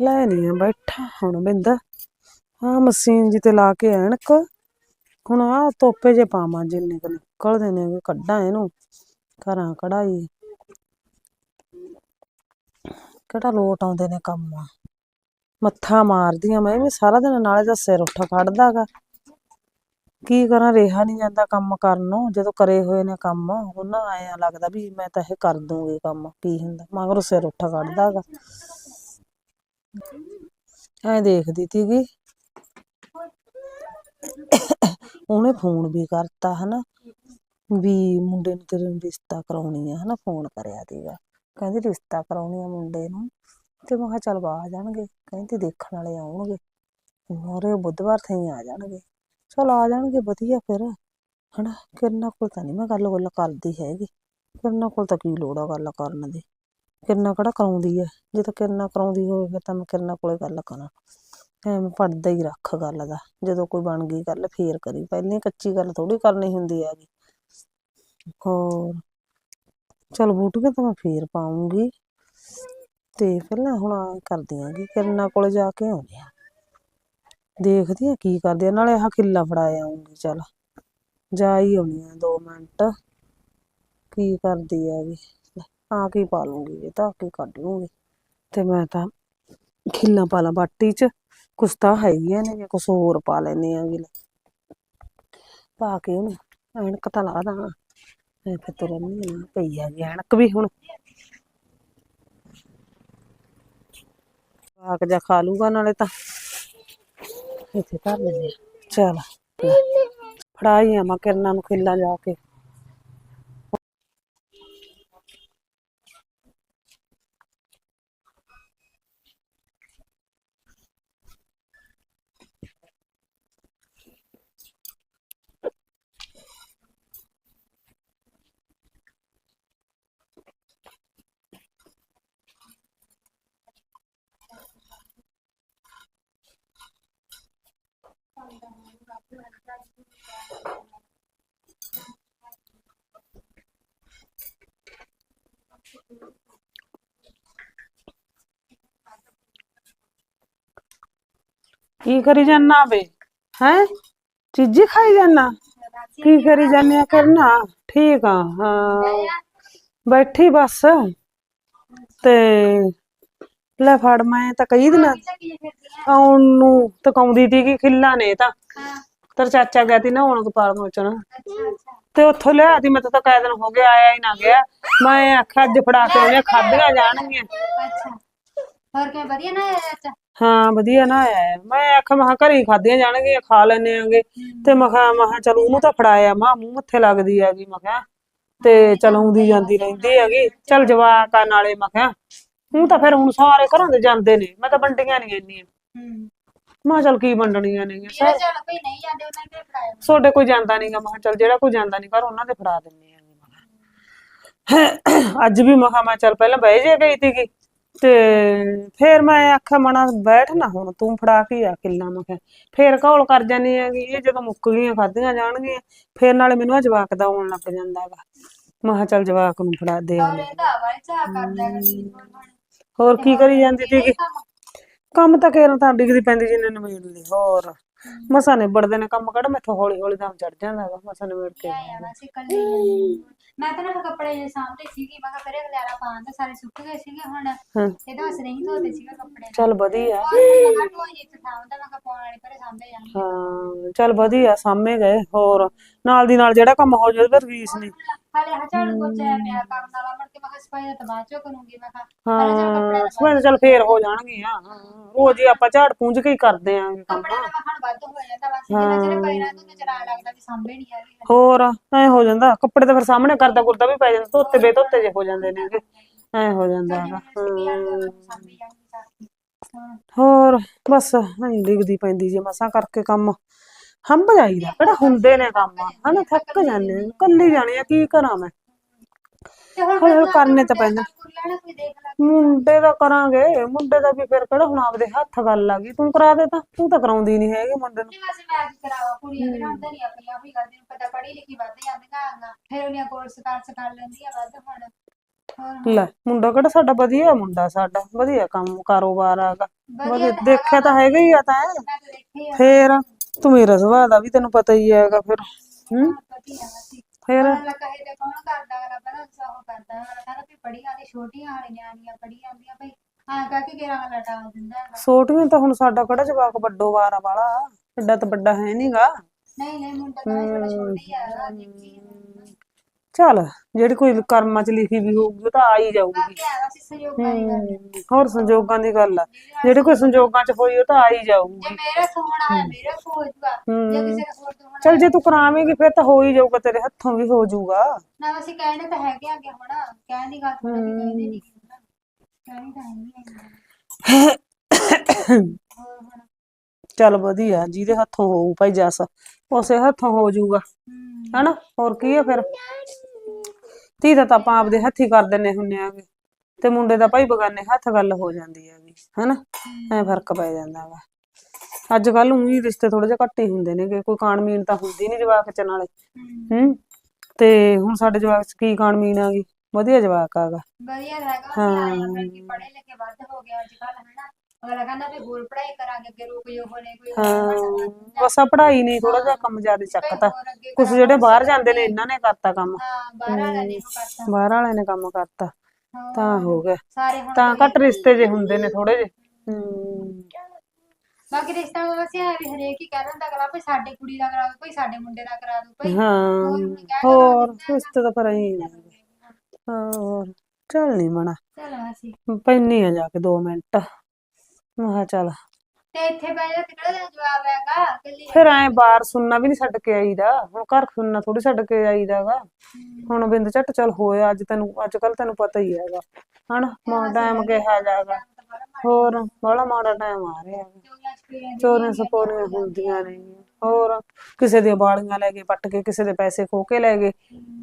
ਲੈ ਨਹੀਂ ਆ, ਬੈਠਾ ਹੁਣ ਬਿੰਦਾ। ਆ ਮਸ਼ੀਨ ਜੀ ਤੇ ਲਾ ਕੇ ਐਨਕ। ਹੁਣ ਆ ਤੋਪੇ ਜੇ ਪਾਵਾਂ, ਜਿੰਨੇ ਕੁ ਨਿਕਲਦੇ ਨੇ ਕੱਢਾਂ ਇਹਨੂੰ। ਘਰਾਂ ਕਢਾਈ ਕਿਹੜਾ ਲੋਟ ਆਉਂਦੇ ਨੇ ਕੰਮ। ਮੱਥਾ ਮਾਰਦੀਆਂ ਮੈਂ ਵੀ, ਸਾਰਾ ਦਿਨ ਨਾਲੇ ਦਾ ਸਿਰ ਉੱਠ ਖੜਦਾਗਾ ਕੀ ਕਰਾਂ, ਰਿਹਾ ਨਹੀਂ ਜਾਂਦਾ ਕੰਮ ਕਰਨ ਨੂੰ। ਜਦੋਂ ਕਰੇ ਹੋਏ ਨੇ ਕੰਮ ਉਹਨਾਂ ਆਇਆ ਲੱਗਦਾ ਵੀ ਮੈਂ ਤਾਂ ਇਹ ਕਰ ਦੂੰਗੀ ਕੰਮ, ਕੀ ਹੁੰਦਾ। ਮਗਰੋਂ ਸਿਰ ਉੱਠ ਖੜਦਾਗਾ ਐ ਦੇਖਦੀ ਤੀਗੀ ਉਹਨੇ ਫੋਨ ਵੀ ਕਰਤਾ ਹਨਾ, ਵੀ ਮੁੰਡੇ ਨੂੰ ਤੇਰੇ ਨੂੰ ਰਿਸ਼ਤਾ ਕਰਾਉਣੀ ਆ ਹਨਾ, ਫੋਨ ਕਰਿਆ ਤੀਗਾ ਕਹਿੰਦੀ ਰਿਸ਼ਤਾ ਕਰਾਉਣੀ ਆ ਮੁੰਡੇ ਨੂੰ। ਤੇ ਮੈਂ ਕਿਹਾ ਚੱਲ ਆ ਜਾਣਗੇ। ਕਹਿੰਦੀ ਦੇਖਣ ਵਾਲੇ ਆਉਣਗੇ। ਮੋਰੇ ਬੁੱਧਵਾਰ ਥਈ ਆ ਜਾਣਗੇ। ਚਲ ਆ ਜਾਣਗੇ, ਵਧੀਆ ਫਿਰ। ਹਨਾ ਕਿਰਨਾ ਕੋਲ ਤਾਂ ਨਹੀਂ ਮੈਂ ਗੱਲ ਗੱਲ ਕਰਦੀ ਹੈਗੀ। ਕਿਰਨਾ ਕੋਲ ਤਾਂ ਕੀ ਲੋੜ ਆ ਗੱਲ ਕਰਨ ਦੀ। ਕਿਰਨਾ ਕਿਹੜਾ ਕਰਾਉਂਦੀ ਐ? ਜੇ ਤਾਂ ਕਿਰਨਾ ਕਰਾਉਂਦੀ ਹੋਵੇ ਫਿਰ ਤਾਂ ਮੈਂ ਕਿਰਨਾ ਕੋਲੇ ਗੱਲ ਕਰਾਂ। ਐਵੇਂ ਪੜਦਾ ਹੀ ਰੱਖ ਗੱਲ ਦਾ। ਜਦੋਂ ਕੋਈ ਬਣ ਗਈ ਗੱਲ ਫੇਰ ਕਰੀ। ਪਹਿਲਾਂ ਕੱਚੀ ਗੱਲ ਥੋੜੀ ਕਰਨੀ ਹੁੰਦੀ ਹੈਗੀ। ਹੋਰ ਚਲ ਬੂਟੀਆਂ ਤਾਂ ਮੈਂ ਫੇਰ ਪਾਉਂਗੀ ਤੇ ਪਹਿਲਾਂ ਹੁਣ ਆਹ ਕਰਦੀ ਆਂਗੀ ਕਿਰਨਾ ਕੋਲ ਜਾ ਕੇ ਆਉਂਦੇ ਆ। ਦੇਖਦੀ ਆ ਕੀ ਕਰਦੀ ਆ। ਨਾਲੇ ਆਹ ਕਿੱਲਾ ਫੜਾਇਆ ਆਉਂਗੀ ਚਲ। ਜਾ ਹੀ ਆਉਣੀ ਆ 2 ਮਿੰਟ। ਕੀ ਕਰਦੀ ਹੈਗੀ? ਲੈ, ਆ ਕੀ ਪਾ ਲੂੰਗੀ, ਇਹ ਤਾਂ ਕੀ ਕੱਢ ਲੂੰਗੀ। ਤੇ ਮੈਂ ਤਾਂ ਖਿੱਲਾ ਪਾ ਲਾਂ ਬਾਟੀ ਚ, ਕੁਛ ਤਾਂ ਹੈਗੀਆਂ ਨੇ ਕੁਛ ਹੋਰ ਪਾ ਲੈਨੇ ਆਂਗੀ ਲੈ ਪਾ ਕੇ ਉਹਨੂੰ ਐਨਕ ਤਾਂ ਲਾ ਦਾਂ। ਐ ਫਿਰ ਤੁਰਨ ਨਹੀਂ ਨਾ ਪਈ ਹੈਗੀ ਐਨਕ ਵੀ ਹੁਣ। ਆਕ ਜਾ ਖਾ ਲੂਗਾ ਨਾਲੇ ਤਾਂ। ਇੱਥੇ ਧਰ ਲੈਂਦੇ ਆ। ਚਲ। ਫੜਾਈ ਆ ਮੈਂ ਕਿਰਨਾਂ ਨੂੰ ਖਿੱਲਾ ਜਾ ਕੇ। ਕੀ ਕਰੀ ਜਾਨਾ ਵੇ ਹੈ ਚੀਜ਼ੀ ਖਾਈ ਜਾਨਾ ਕੀ ਕਰੀ ਜਾਨਿਆ ਕਰਨਾ ਠੀਕ ਆ ਹਾਂ ਬੈਠੀ ਬਸ ਤੇ ਲੈ ਫੜ ਮੈਂ ਤਾਂ ਕਈ ਦਿਨਾਂ ਆਉਣ ਨੂੰ ਤਕਾਉਂਦੀ ਤੀ ਕਿ ਖਿੱਲਾ ਨੇ ਤਾਂ ਤੇਰਾ ਚਾਚਾ ਗਿਆ ਤੀ ਨਾ ਹੁਣ ਗੋਪਾਲ ਮੋਚਨ ਤੇ ਉੱਥੋਂ ਲਿਆ ਤੀ ਮੈਂ ਤਾਂ ਕਾਇ ਦਿਨ ਹੋ ਗਿਆ ਆਇਆ ਹੀ ਨਾ ਗਿਆ। ਮੈਂ ਆਖਿਆ ਅੱਜ ਫੜਾ ਕੇ ਉਹਨੇ ਖਾਧੀਆਂ ਜਾਣਗੀਆਂ। ਅੱਛਾ ਹੋਰ ਕਿਵੇਂ ਵਧੀਆ ਨਾ ਆਇਆ ਚਾਚਾ? ਹਾਂ ਵਧੀਆ ਨਾ ਆਇਆ। ਮੈਂ ਆਖਿਆ ਮਹਾ ਘਰੇ ਹੀ ਖਾਧੀਆਂ ਜਾਣਗੀਆਂ ਖਾ ਲੈਨੇ ਆਂਗੇ। ਤੇ ਮੈਂ ਕਿਹਾ ਮਹਾ ਚਲ ਉਹਨੂੰ ਤਾਂ ਫੜਾਇਆ ਮਾ ਮੂੰਹ ਮੱਥੇ ਲੱਗਦੀ ਹੈਗੀ ਮੈਂ ਕਿਹਾ। ਤੇ ਚਲ ਆਉਂਦੀ ਜਾਂਦੀ ਰਹਿੰਦੀ ਹੈਗੀ। ਚਲ ਜਵਾਕ ਆ ਨਾਲੇ ਮੈਂ ਕਿਹਾ। ਉਹ ਤਾਂ ਫਿਰ ਹੁਣ ਸਾਰੇ ਘਰਾਂ ਦੇ ਜਾਂਦੇ ਨੇ ਮੈਂ ਤਾਂ ਵੰਡੀਆਂ ਨਹੀਂ ਇੰਨੀਆਂ। ਹੂੰ। ਮੈਂ ਚਲ ਕੀ ਵੰਡਣੀਆਂ ਨੇ ਜਿਹੜਾ ਚੱਲ ਕੋਈ ਨਹੀਂ ਜਾਂਦੇ ਉਹਨਾਂ ਨੇ ਫੜਾਇਆ ਤੁਹਾਡੇ ਕੋਈ ਜਾਂਦਾ ਨਹੀਂਗਾ ਮੈਂ ਚਲ ਜਿਹੜਾ ਕੋਈ ਜਾਂਦਾ ਨਹੀਂ ਘਰ ਉਹਨਾਂ ਦੇ ਫੜਾ ਦਿੰਨੇ ਆ ਅੱਜ ਵੀ ਮੈਂ ਕਿਹਾ ਮੈਂ ਚਲ ਪਹਿਲਾਂ ਬਹਿ ਜੇ ਗਈ ਸੀਗੀ। ਤੇ ਫੇਰ ਮੈਂ ਆਖਿਆ ਮਣਾ ਬੈਠ ਨਾ ਹੁਣ ਤੂੰ ਫੜਾ ਕੇ ਆ ਕਿੱਲਾ। ਮੈਂ ਕਿਹਾ ਫੇਰ ਘੋਲ ਕਰ ਜਾਨੀ ਹੈਗੀ ਇਹ ਜਦੋਂ ਮੁੱਕ ਗਈਆਂ ਖਾਧੀਆਂ ਜਾਣਗੀਆਂ ਫੇਰ ਨਾਲੇ ਮੈਨੂੰ ਆ ਜਵਾਕ ਦਾ ਆਉਣ ਲੱਗ ਜਾਂਦਾ ਹੈਗਾ ਮੈਂ ਕਿਹਾ ਚੱਲ ਜਵਾਕ ਨੂੰ ਫੜਾ ਦੇ। ਹੋਰ ਕੀ ਕਰੀ ਜਾਂਦੀ ਸੀਗੀ? ਕੰਮ ਤਾਂ ਕੇਰਾਂ ਤਾਂ ਡਿੱਗਦੀ ਪੈਂਦੀ ਜਿੰਨੇ ਨਿਬੇੜ ਲਈ ਹੋਰ। ਮਸਾਂ ਨਿਬੜਦੇ ਨੇ ਕੰਮ ਕਿਹੜਾ ਮੈਥੋਂ ਹੌਲੀ ਹੌਲੀ ਦਮ ਚੜ ਜਾਂਦਾ ਹੈਗਾ ਮਸਾਂ ਨਿਬੜ ਕੇ। ਆਇਆ ਸੀ ਕੱਲੀ ਮੈਂ ਤਾਂ ਨਾ ਕੱਪੜੇ ਜੇ ਸਾਹਮਣੇ ਸੀਗੀ ਮੈਂ ਕਿਹਾ ਫਿਰ ਖਲਿਆਰਾ ਪਾਉਣ ਤੇ ਸਾਰੇ ਸੁੱਕ ਗਏ ਸੀਗੇ ਹੁਣ। ਹਾਂ। ਇਹਦਾ ਅਸ ਨਹੀਂ ਧੋਤੇ ਸੀਗੇ ਕੱਪੜੇ। ਚੱਲ ਵਧੀਆ। ਮੈਂ ਢੋਈ ਇੱਥੇ ਥਾਉਂਦਾ ਮੈਂ ਕਿਹਾ ਪਾਉਣ ਵਾਲੀ ਪਰੇ ਸਾਹਮਣੇ ਜਾਣਾ ਹਾਂ ਚੱਲ ਵਧੀਆ ਸਾਹਮਣੇ ਗਏ ਹੋਰ। ਨਾਲ ਦੀ ਨਾਲ ਜਿਹੜਾ ਕੰਮ ਹੋ ਜਾਵੇ ਫਿਰ ਰੀਸ ਨਹੀਂ ਹਾਲੇ ਹਾਂ ਝਾੜੂ ਪੋਚਾ ਪਿਆ ਕਰਨ ਵਾਲਾ ਮੁੜ ਕੇ ਮੈਂ ਕਿਹਾ ਸਫ਼ਾਈ ਤਾਂ ਬਾਅਦ ਚੋਂ ਕਰੂੰਗੀ ਮੈਂ ਕਿਹਾ ਪਹਿਲਾਂ ਚੱਲ ਕੱਪੜੇ ਹਾਂ ਸਵੇਰੇ ਚੱਲ ਫੇਰ ਹੋ ਜਾਣਗੀਆਂ ਰੋਜ਼ ਹੀ ਆਪਾਂ ਝਾੜ ਪੂੰਝ ਕੇ ਹੀ ਕਰਦੇ ਆਂ ਕੰਮ। ਦਾ ਵੱਧ ਹੋ ਜਾਂਦਾ ਬਸ ਲੱਗਦਾ ਵੀ ਸਾਂਭੇ ਨਹੀਂ ਹੋਰ ਐ ਹੋ ਜਾਂਦਾ ਕੱਪੜੇ ਤਾਂ ਫਿਰ ਸਾਹਮਣੇ ਕਰਦਾ ਕੁਰਦਾ ਵੀ ਪੈ ਜਾਂਦਾ ਧੋਤੇ ਬੇ ਧੋਤੇ ਜੇ ਹੋ ਜਾਂਦੇ ਨੇ ਐ ਹੋ ਜਾਂਦਾ ਹੈਗਾ ਹਾਂ। ਸਾਂਭੀ ਜਾਂਦੀ ਸਾਥੀ ਹਾਂ। ਹੋਰ ਬਸ ਐਂ ਡਿੱਗਦੀ ਪੈਂਦੀ ਜੇ ਮਸਾਂ ਕਰਕੇ ਕੰਮ। ਹੰਬ ਜਾਈਦਾ। ਕਿਹੜਾ ਹੁੰਦੇ ਨੇ ਕੰਮ ਹਨਾ ਥੱਕ ਜਾਂਦੇ ਕੱਲੀ ਜਾਣੀ ਆ ਕੀ ਕਰਾਂ ਮੈਂ? ਤੇ ਹੁਣ ਹੌਲੀ ਹੌਲੀ ਕਰਨੇ ਤਾਂ ਪੈਂਦੇ। ਕੁੜੀਆਂ ਕੋਈ ਦੇਖ ਲੈ। ਮੁੰਡੇ ਦਾ ਕਰਾਂਗੇ ਮੁੰਡੇ ਦਾ ਵੀ ਫਿਰ ਕਿਹੜਾ ਹੁਣ ਆਪਦੇ ਹੱਥ ਗੱਲ ਆ ਗਈ। ਤੂੰ ਕਰਾ ਦੇ ਤਾਂ ਤੂੰ ਤਾਂ ਕਰਾਉਂਦੀ ਨਹੀਂ ਹੈਗੀ ਮੁੰਡੇ ਨੂੰ। ਨਹੀਂ ਵੈਸੇ ਮੈਂ ਕਰਾਵਾ। ਕੁੜੀਆਂ ਦੇ ਹੁੰਦਾ ਨਹੀਂ ਆਪਣੀਆਂ ਵੀ ਗੱਲ ਨੂੰ ਪਤਾ ਪੜ੍ਹੀ ਲਿਖੀ ਵੱਧ ਜਾਂਦੀਆਂ ਆਂਗਾ ਫਿਰ ਉਹਨੀਆਂ ਕੋਰਸ ਕਰ ਲੈਂਦੀਆਂ ਵੱਧ ਹੁਣ। ਹੋਰ ਲੈ ਮੁੰਡਾ ਕਿਹੜਾ ਸਾਡਾ ਵਧੀਆ ਮੁੰਡਾ ਸਾਡਾ ਵਧੀਆ ਕੰਮ ਕਾਰੋਬਾਰ ਆਗਾ ਵਧੀਆ ਤਾਂ ਦੇਖਿਆ ਤਾਂ ਹੈਗਾ ਹੀ ਆ ਤਾਂ। ਮੈਂ ਤਾਂ ਦੇਖੀ ਆ। ਫੇਰ ਤੂੰ ਮੇਰਾ ਸੁਭਾਅ ਦਾ ਵੀ ਤੈਨੂੰ ਪਤਾ ਹੀ ਹੈਗਾ ਫਿਰ। ਹੂੰ? ਵਧੀਆ ਅਗਲਾ ਕਹੇ ਤੇ ਕੌਣ ਕਰਦਾ ਅਗਲਾ ਪਹਿਲਾਂ ਉਹ ਕਰਦਾ ਅਗਲਾ ਕਹਿੰਦਾ ਵੀ ਪੜੀ ਆਂਦੀ ਛੋਟੀਆਂ ਵਾਲੀ ਨਿਆਣੀਆਂ ਪੜੀ ਆਂਦੀਆਂ ਭਈ ਹਾਂ ਕਹਿ ਕੇ ਕਿਹੜਾ ਅਗਲਾ ਟਾਲ ਦਿੰਦਾ ਹੈਗਾ ਛੋਟੀਆਂ ਤਾਂ ਹੁਣ ਸਾਡਾ ਕਿਹੜਾ ਜਵਾਕ ਵੱਡੋ ਵਾਰਾ ਵਾਲਾ? ਐਡਾ ਤਾਂ ਵੱਡਾ ਹੈ ਨਹੀਂਗਾ ਨਹੀਂ ਨਹੀਂ, ਮੁੰਡਾ ਤਾਂ ਬੜਾ ਛੋਟੀ ਆ ਦੇਖੀ ਚੱਲ ਜਿਹੜੀ ਕੋਈ ਕਰਮਾਂ ਚ ਲਿਖੀ ਵੀ ਹੋਊਗੀ ਉਹ ਤਾਂ ਆ ਹੀ ਜਾਊਗੀ। ਬਾਕੀ ਆ ਅਸੀਂ ਸਹਿਯੋਗਾਂ ਦੀ ਗੱਲ ਹੂੰ, ਹੋਰ ਸੰਜੋਗਾਂ ਦੀ ਗੱਲ ਆ। ਜਿਹੜੀ ਕੋਈ ਸੰਜੋਗਾਂ ਚ ਹੋਈ ਉਹ ਤਾਂ ਆ ਹੀ ਜਾਊਗੀ। ਜੇ ਮੇਰੇ ਸੋਹਣਾ ਹੈ। ਮੇਰੇ ਹੋ ਜਾਊਗਾ ਜੇ ਕਿਸੇ ਦਾ ਹੋਰ ਤੋਂ ਹੋਣਾ ਚੱਲ ਜੇ ਤੂੰ ਕਰਾਵੇਂਗੀ ਫਿਰ ਤਾਂ ਹੋ ਹੀ ਜਾਊਗਾ ਤੇਰੇ ਹੱਥੋਂ ਵੀ ਹੋ ਜਾਊਗਾ। ਨਾ ਅਸੀਂ ਕਹਿੰਦੇ ਤਾਂ ਹੈਗੇ ਆਗੇ ਹੁਣ ਕਹਿਣ ਦੀ ਗੱਲ ਥੋੜਾ ਵੀ ਕਹਿੰਦੇ ਨਹੀਂ ਕਹਿਣੀ ਤਾਂ ਹੈਗੀ ਹੈ ਹੋਰ ਹੁਣ ਚੱਲ ਵਧੀਆ ਜਿਹਦੇ ਹੱਥੋਂ ਹੋਊ ਭਾਈ ਜੱਸ ਉਸੇ ਹੱਥੋਂ ਹੋ ਜਾਊਗਾ। ਹੂੰ। ਹਨਾ? ਹੋਰ ਕੀ ਆ ਫਿਰ? ਧੀ ਦਾ ਤਾਂ ਆਪਾਂ ਆਪਦੇ ਹੱਥੀ ਕਰ ਦਿੰਨੇ ਹੁੰਨੇ ਆਗੇ। ਤੇ ਮੁੰਡੇ ਦਾ ਭਾਈ ਬਗਾਨੇ ਹੱਥ ਗੱਲ ਹੋ ਜਾਂਦੀ ਹੈਗੀ ਹਨਾ? ਐ ਫ਼ਰਕ ਪੈ ਜਾਂਦਾ ਵਾ। ਅੱਜ ਕੱਲ ਉਹੀ ਰਿਸ਼ਤੇ ਥੋੜੇ ਜਿਹਾ ਘੱਟ ਹੀ ਹੁੰਦੇ ਨੇਗੇ ਕੋਈ ਕਾਣਮੀਨ ਤਾਂ ਹੁੰਦੀ ਨਹੀਂ ਜਵਾਕ ਚ ਨਾਲੇ ਹੂੰ। ਤੇ ਹੁਣ ਸਾਡੇ ਜਵਾਕ ਚ ਕੀ ਕਾਣਮੀਨ ਆ ਗਈ ਵਧੀਆ ਜਵਾਕ ਆਗਾ ਵਧੀਆ ਹੈਗਾ ਹਾਂ। ਪੜ੍ਹੇ ਲਿਖੇ ਵੱਧ ਹੋ ਗਿਆ ਅੱਜ ਕੱਲ ਹਨਾ? ਅਗਲਾ ਕਹਿੰਦਾ ਵੀ ਹੋਰ ਪੜ੍ਹਾਈ ਕਰਾਂਗੇ ਅੱਗੇ ਰੁਕ ਜੋ ਹੋਣੇ ਕੋਈ ਹੋਰ ਹਾਂ ਬਸ ਆ ਪੜ੍ਹਾਈ ਨਹੀਂ ਥੋੜਾ ਜਿਹਾ ਕੰਮ ਜ਼ਿਆਦਾ ਚੱਕਤਾ। ਹੋਰ ਅੱਗੇ ਕੁਛ ਜਿਹੜੇ ਬਾਹਰ ਜਾਂਦੇ ਨੇ ਇਹਨਾਂ ਨੇ ਕਰਤਾ ਕੰਮ। ਹਾਂ ਬਾਹਰ ਵਾਲਿਆਂ ਨੇ ਉਹ ਕਰਤਾ। ਬਾਹਰ ਵਾਲਿਆਂ ਨੇ ਕੰਮ ਕਰਤਾ। ਹਾਂ, ਤਾਂ ਹੋ ਗਿਆ। ਸਾਰੇ ਹੁਣ ਤਾਂ ਘੱਟ ਰਿਸ਼ਤੇ ਜੇ ਹੁੰਦੇ ਨੇ ਥੋੜੇ ਜੇ ਹੂੰ। ਬਾਕੀ ਰਿਸ਼ਤਾ ਵੈਸੇ ਹੈ ਵੀ ਹਰੇਕ ਹੀ ਕਹਿ ਦਿੰਦਾ ਅਗਲਾ ਵੀ ਸਾਡੀ ਕੁੜੀ ਦਾ ਕਰਾ ਦੋ ਕੋਈ ਸਾਡੇ ਮੁੰਡੇ ਦਾ ਕਰਾ ਦੋ ਕੋਈ ਹਾਂ ਹੋਰ ਰਿਸ਼ਤੇ ਤਾਂ ਪਰ ਹੀ ਨੇ। ਹੋਰ। ਚੱਲ ਨਹੀਂ ਮਣਾ ਚਲੋ ਅਸੀਂ ਪੈਣੀ ਆ ਜਾ ਕੇ 2 ਮਿੰਟ। ਮੈਂ ਕਿਹਾ ਚੱਲ ਤੇ ਇੱਥੇ ਬਹਿ ਜਾ ਤੇ ਕਿਹੜਾ ਤੇਰਾ ਜਵਾਬ ਹੈਗਾ? ਕੱਲੀ ਫਿਰ ਐ ਬਾਹਰ ਸੁਣਨਾ ਵੀ ਨਹੀਂ ਛੱਡ ਕੇ ਆਈਦਾ। ਹੁਣ ਘਰ ਸੁਣਨਾ ਥੋੜੀ ਛੱਡ ਕੇ ਆਈਦਾਗਾ। ਹੁਣ ਬਿੰਦ ਝੱਟ ਚੱਲ ਹੋਇਆ ਅੱਜ ਤੈਨੂੰ ਅੱਜ ਕੱਲ ਤੈਨੂੰ ਪਤਾ ਹੀ ਹੈਗਾ। ਹਨਾ? ਮਾੜਾ ਟਾਈਮ ਕਿਹਾ ਜਾਗਾ ਹੋਰ ਬੜਾ ਮਾੜਾ ਟਾਈਮ ਆ ਰਿਹਾ ਚੋਰੀਆਂ ਸਪੋਰੀਆਂ ਹੁੰਦੀਆਂ ਨੇ ਹੋਰ ਕਿਸੇ ਦੀਆਂ ਬਾਲੀਆਂ ਲੈ ਕੇ ਪੱਟ ਕੇ ਕਿਸੇ ਦੇ ਪੈਸੇ ਖੋ ਕੇ ਲੈ ਗਏ।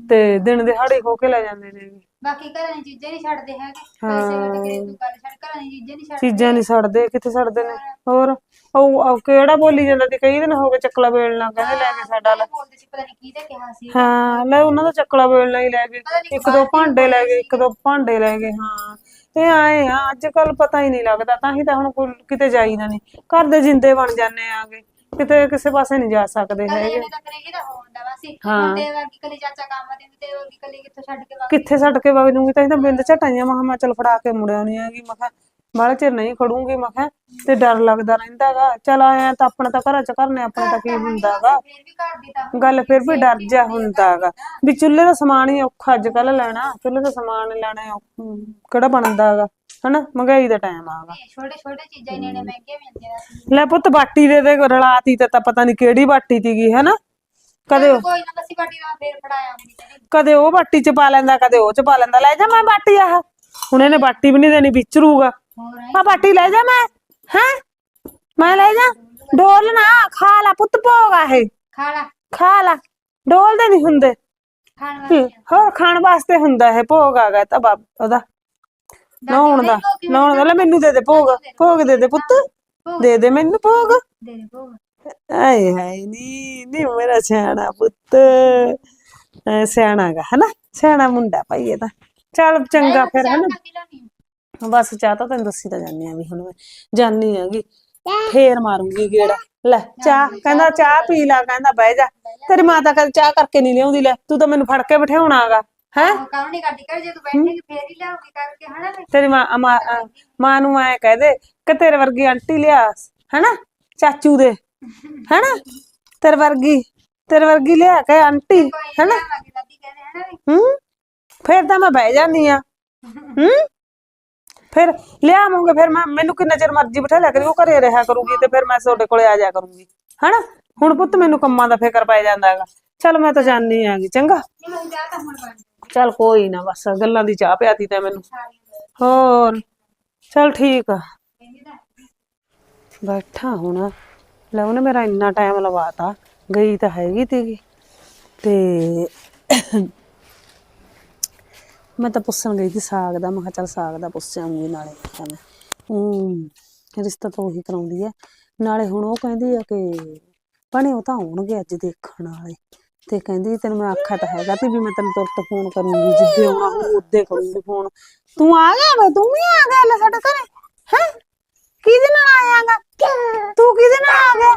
ਤੇ ਦਿਨ ਦਿਹਾੜੇ ਖੋ ਕੇ ਲੈ ਜਾਂਦੇ ਨੇ। ਬਾਕੀ ਘਰਾਂ ਦੀਆਂ ਚੀਜ਼ਾਂ ਨਹੀਂ ਛੱਡਦੇ ਹੈਗੇ। ਪੈਸੇ ਵੱਟ ਕੇ ਤੂੰ ਗੱਲ ਛੱਡ ਘਰਾਂ ਦੀਆਂ ਚੀਜ਼ਾਂ ਨਹੀਂ ਛੱਡਦੇ। ਚੀਜ਼ਾਂ ਨਹੀਂ ਛੱਡਦੇ ਕਿੱਥੇ ਛੱਡਦੇ ਨੇ? ਹੋਰ? ਉਹ ਉਹ ਕਿਹੜਾ ਬੋਲੀ ਜਾਂਦਾ ਸੀ? ਕਈ ਦਿਨ ਹੋ ਗਏ ਚੱਕਲਾ ਵੇਲਣਾ ਕਹਿੰਦੇ ਲੈ ਕੇ ਸਾਡਾ ਲੈ। ਬੋਲਦੇ ਸੀ ਪਤਾ ਨਹੀਂ ਕਿਹਦੇ ਕਿਹਾ ਸੀ। ਹਾਂ ਲੈ ਉਹਨਾਂ ਦਾ ਚੱਕਲਾ ਵੇਲਣਾ ਹੀ ਲੈ ਗਏ। ਇੱਕ ਦੋ ਭਾਂਡੇ ਲੈ ਗਏ ਇੱਕ ਦੋ ਭਾਂਡੇ ਲੈ ਗਏ ਹਾਂ। ਇਹ ਆਏ ਆ ਅੱਜ ਕੱਲ ਪਤਾ ਹੀ ਨਹੀਂ ਲੱਗਦਾ ਤਾਂ ਹੀ ਤਾਂ ਹੁਣ ਕੋਈ ਕਿਤੇ ਜਾਈਦਾ ਨਹੀਂ ਘਰ ਦੇ ਜਿੰਦੇ ਬਣ ਜਾਂਦੇ ਆਗੇ। ਕਿਤੇ ਕਿਸੇ ਪਾਸੇ ਨਹੀਂ ਜਾ ਸਕਦੇ ਹੈਗੇ। ਇਹਨੇ ਤਾਂ ਫਿਰ ਇਹ ਤਾਂ ਹੁੰਦਾ ਵਾ ਸੀ ਮੁੰਡੇ ਵਰਗੀ ਕਲੀ ਚਾਚਾ ਕੰਮ ਦਿੰਦੇ ਤੇ ਵਰਗੀ ਕਲੀ ਕਿੱਥੋਂ ਛੱਡ ਕੇ ਵਗ ਕਿੱਥੇ ਛੱਡ ਕੇ ਵਗ ਜੂੰਗੀ? ਤਾਂ ਇਹ ਤਾਂ ਬਿੰਦ ਝਟਾਈਆਂ ਮੈਂ ਕਿਹਾ ਮੈਂ ਚੱਲ ਫੜਾ ਕੇ ਮੁੜਿਆ ਨਹੀਂ ਹੈਗੀ ਮੈਂ ਕਿਹਾ ਬਾਹਲਾ ਚਿਰ ਨਹੀਂ ਖੜੂੰਗੀ ਮੈਂ ਕਿਹਾ ਤੇ ਡਰ ਲੱਗਦਾ ਰਹਿੰਦਾਗਾ। ਚਲ ਆਇਆ ਤਾਂ ਆਪਣਾ ਤਾਂ ਘਰਾਂ ਚ ਕਰਨੇ ਆਪਣਾ ਤਾਂ ਕੀ ਹੁੰਦਾਗਾ। ਫਿਰ ਵੀ ਘਰ ਦੀ ਤਾਂ ਗੱਲ ਫਿਰ ਵੀ ਡਰ ਜਾ ਹੁੰਦਾਗਾ। ਵੀ ਚੁੱਲ੍ਹੇ ਦਾ ਸਮਾਨ ਹੀ ਔਖਾ ਅੱਜ ਕੱਲ ਲੈਣਾ ਚੁੱਲ੍ਹੇ ਦਾ ਸਮਾਨ ਲੈਣਾ ਔਖ- ਕਿਹੜਾ ਬਣਦਾਗਾ? ਹਨਾ ਮਹਿੰਗਾਈ ਦਾ ਟਾਈਮ ਆਗਾ ਛੋਟੇ ਛੋਟੇ ਚੀਜ਼ਾਂ ਇੰਨੇ ਇੰਨੇ ਮਹਿੰਗੀਆਂ ਮਿਲਦੀਆਂ ਸੀ ਲੈ ਪੁੱਤ ਬਾਟੀ ਦੇ ਦੇ ਰਲਾਤੀ ਤੇ ਤਾਂ ਪਤਾ ਨਹੀਂ ਕਿਹੜੀ ਬਾਟੀ ਤੀਗੀ ਹਨਾ? ਕਦੇ ਉਹ- ਕੋਈ ਨਾ ਅਸੀਂ ਬਾਟੀ ਨਾਲ ਫੇਰ ਫੜਾਇਆ ਆਉਂਦੀ ਤੇ ਕਦੇ ਉਹ ਬਾਟੀ ਚ ਪਾ ਲੈਂਦਾ ਕਦੇ ਉਹ ਚ ਪਾ ਲੈਂਦਾ। ਲੈ ਜਾ ਮੈਂ ਬਾਟੀ ਆਹ। ਹੁਣ ਇਹਨੇ ਬਾਟੀ ਵੀ ਨਹੀਂ ਦੇਣੀ ਵਿਚਰੂਗਾ। ਹੋਰ ਆ ਬਾਟੀ ਲੈ ਜਾ ਮੈਂ ਹੈ? ਮੈਂ ਲੈ ਜਾ। ਡੋਲ ਨਾ ਖਾ ਲਾ ਪੁੱਤ ਭੋਗਾ ਇਹ। ਖਾ ਲਾ। ਖਾ ਲਾ। ਡੋਲਦੇ ਨਹੀਂ ਹੁੰਦੇ। ਖਾਣ ਵਾਲੀ ਹੋਰ ਖਾਣ ਵਾਸਤੇ ਹੁੰਦਾ ਇਹ ਭੋਗ ਆ ਗਿਆ ਤਾਂ ਬਾਬ ਉਹਦਾ। ਨਹਾਉਣ ਦਾ ਨਹਾਉਣ ਦਾ ਲੈ ਮੈਨੂੰ ਦੇ ਦੇ ਭੋਗ ਭੋਗ ਦੇ ਦੇ ਪੁੱਤ ਦੇ ਦੇ ਮੈਨੂੰ ਭੋਗ। ਦੇ ਦੇ ਭੋਗ। ਆਏ ਹਾਏ ਨੀ ਨੀ ਮੇਰਾ ਸਿਆਣਾ ਪੁੱਤ। ਸਿਆਣਾ ਗਾ ਹਨਾ? ਸਿਆਣਾ ਮੁੰਡਾ ਭਾਈ ਇਹ ਤਾਂ ਚੱਲ ਚੰਗਾ ਫਿਰ ਹਨਾ? ਬਸ ਚਾਹ ਤਾਂ ਤੈਨੂੰ ਦੱਸੀ ਤਾਂ ਜਾਨੀ ਆ ਵੀ ਹੁਣ ਮੈਂ ਜਾਨੀ ਆਗੀ ਫੇਰ ਮਾਰੂੰਗੀ ਗੇੜਾ। ਲੈ ਚਾਹ ਕਹਿੰਦਾ ਚਾਹ ਪੀ ਲਾ ਕਹਿੰਦਾ ਬਹਿ ਜਾ। ਤੇਰੀ ਮਾਤਾ ਕਦੇ ਚਾਹ ਕਰਕੇ ਨਹੀਂ ਲਿਆਉਂਦੀ ਲੈ। ਤੂੰ ਤਾਂ ਮੈਨੂੰ ਫੜ ਕੇ ਬਿਠਾਉਣਾਗਾ ਹੈ? ਕੰਮ ਨਹੀਂ ਕਰਦੀ ਕਰ ਜੇ ਤੂੰ ਬੈਠੇਗੀ ਫੇਰ ਹੀ ਲਿਆਉਗੀ ਕਰਕੇ ਹਨਾ। ਤੇਰੀ ਮਾਂ ਮਾਂ ਅਹ ਮਾਂ ਨੂੰ ਐ ਕਹਿ ਦੇ ਕਿ ਤੇਰੇ ਵਰਗੀ ਆਂਟੀ ਲਿਆ ਹੈਨਾ? ਚਾਚੂ ਦੇ ਹੈਨਾ? ਤੇਰੇ ਵਰਗੀ ਤੇਰੇ ਵਰਗੀ ਲਿਆ ਕੇ ਆਂਟੀ ਦਾਦੀ ਕਹਿੰਦੇ ਹਨਾ ਵੀ? ਹੂੰ? ਫਿਰ ਤਾਂ ਮੈਂ ਬਹਿ ਜਾਂਦੀ ਆ। ਹੂੰ? ਫਿਰ ਲਿਆਵਾਂਗੇ ਫਿਰ ਮੈਂ ਮੈਨੂੰ ਕਿੰਨਾ ਚਿਰ ਮਰਜ਼ੀ ਬਿਠਾ ਲਿਆ ਕਰੀ ਉਹ ਘਰੇ ਰਿਹਾ ਕਰੂਗੀ ਤੇ ਫਿਰ ਮੈਂ ਤੁਹਾਡੇ ਕੋਲੇ ਆ ਜਾ ਕਰੂੰਗੀ ਹਨਾ? ਹੁਣ ਪੁੱਤ ਮੈਨੂੰ ਕੰਮਾਂ ਦਾ ਫਿਕਰ ਪੈ ਜਾਂਦਾ ਹੈਗਾ। ਚਲ ਮੈਂ ਤਾਂ ਜਾਣੀ ਆਗੀ ਚੰਗਾ। ਨਹੀਂ ਮੈਂ ਜਾ ਤਾਂ ਹੁਣ ਬਣ ਚੱਲ ਕੋਈ ਨਾ ਬਸ ਗੱਲਾਂ ਦੀ ਚਾਹ ਪਿਆਤੀ ਤੇ ਮੈਨੂੰ। ਹੋਰ, ਚੱਲ ਠੀਕ ਆ। ਬੈਠਾ ਹੁਣ। ਲੈ ਉਹਨੇ ਮੇਰਾ ਇੰਨਾ ਟਾਈਮ ਲਵਾਤਾ, ਗਈ ਤਾਂ ਹੈਗੀ ਤੀਗੀ। ਤੇ ਮੈਂ ਤਾਂ ਪੁੱਛਣ ਗਈ ਸੀ ਸਾਗ ਦਾ, ਮੈਂ ਕਿਹਾ ਚੱਲ ਸਾਗ ਦਾ ਪੁੱਛ ਨਾਲੇ। ਤਾਂ ਮੈਂ ਹੂੰ, ਰਿਸ਼ਤਾ ਤਾਂ ਉਹੀ ਕਰਾਉਂਦੀ ਹੈ ਨਾਲੇ ਹੁਣ ਉਹ ਕਹਿੰਦੀ ਆ ਕਿ ਭਣੇ ਉਹ ਤਾਂ ਆਉਣਗੇ ਅੱਜ ਦੇਖਣ ਵਾਲੇ। ਤੇ ਕਹਿੰਦੀ ਤੈਨੂੰ ਮੈਂ ਆਖਾ ਤਾਂ ਹੈਗਾ ਤੇ ਵੀ ਮੈਂ ਤੈਨੂੰ ਤੁਰਤ ਫੋਨ ਕਰੂੰਗੀ, ਜਿੱਦੇ ਆਉਣਾ ਹੋਊ ਉੱਦੇ ਕਰੂੰਗੀ ਫੋਨ ਤੂੰ ਆ ਗਿਆ ਵਾ, ਤੂੰ ਵੀ ਆ ਗਿਆ ਲੈ ਸਾਡੇ ਘਰੇ, ਹੈ? ਕਿਹਦੇ ਨਾਲ ਆਇਆਗਾ ਤੂੰ ਕਿਹਦੇ ਨਾਲ ਆ ਗਿਆ?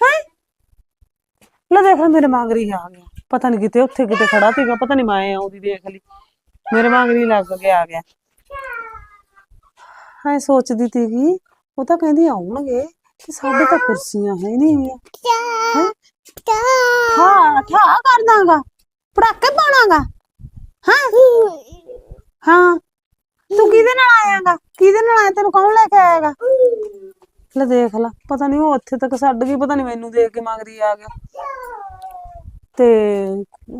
ਹੈ? ਲੈ ਦੇਖ ਮੇਰੇ ਮੰਗਰੀ ਆ ਗਿਆ। ਪਤਾ ਨਹੀਂ ਕਿਤੇ ਉੱਥੇ ਕਿਤੇ ਖੜਾ ਸੀਗਾ, ਪਤਾ ਨਹੀਂ ਮੈਂ ਆਉਂਦੀ ਦੇਖ ਲਈ। ਮੇਰੇ ਮੰਗਰੀ ਲੱਗ ਕੇ ਆ ਗਿਆ। ਹਾਂ ਸੋਚਦੀ ਸੀਗੀ, ਉਹ ਤਾਂ ਕਹਿੰਦੀ ਆਉਣਗੇ, ਤੇ ਸਾਡੇ ਤਾਂ ਕੁਰਸੀਆਂ ਹੈ ਨਹੀਂ ਹੈਂ? ਹਾਂ ਠਾ ਕਰ ਦਾਂਗਾ ਪੜਾਕੇ ਪਾਉਣਾਗਾ ਹਾਂ ਹਾਂ ਤੂੰ ਕਿਹਦੇ ਨਾਲ ਆਇਆਗਾ ਕਿਹਦੇ ਨਾਲ ਆਇਆ ਤੈਨੂੰ ਕੌਣ ਲੈ ਕੇ ਆਏਗਾ ਲੈ ਦੇਖ ਲੈ ਪਤਾ ਨਹੀਂ ਉਹ ਉੱਥੇ ਤੱਕ ਛੱਡ ਗਈ ਪਤਾ ਨਹੀਂ ਮੈਨੂੰ ਦੇਖ ਕੇ ਮੰਗਦੀ ਆ ਗਿਆ ਤੇ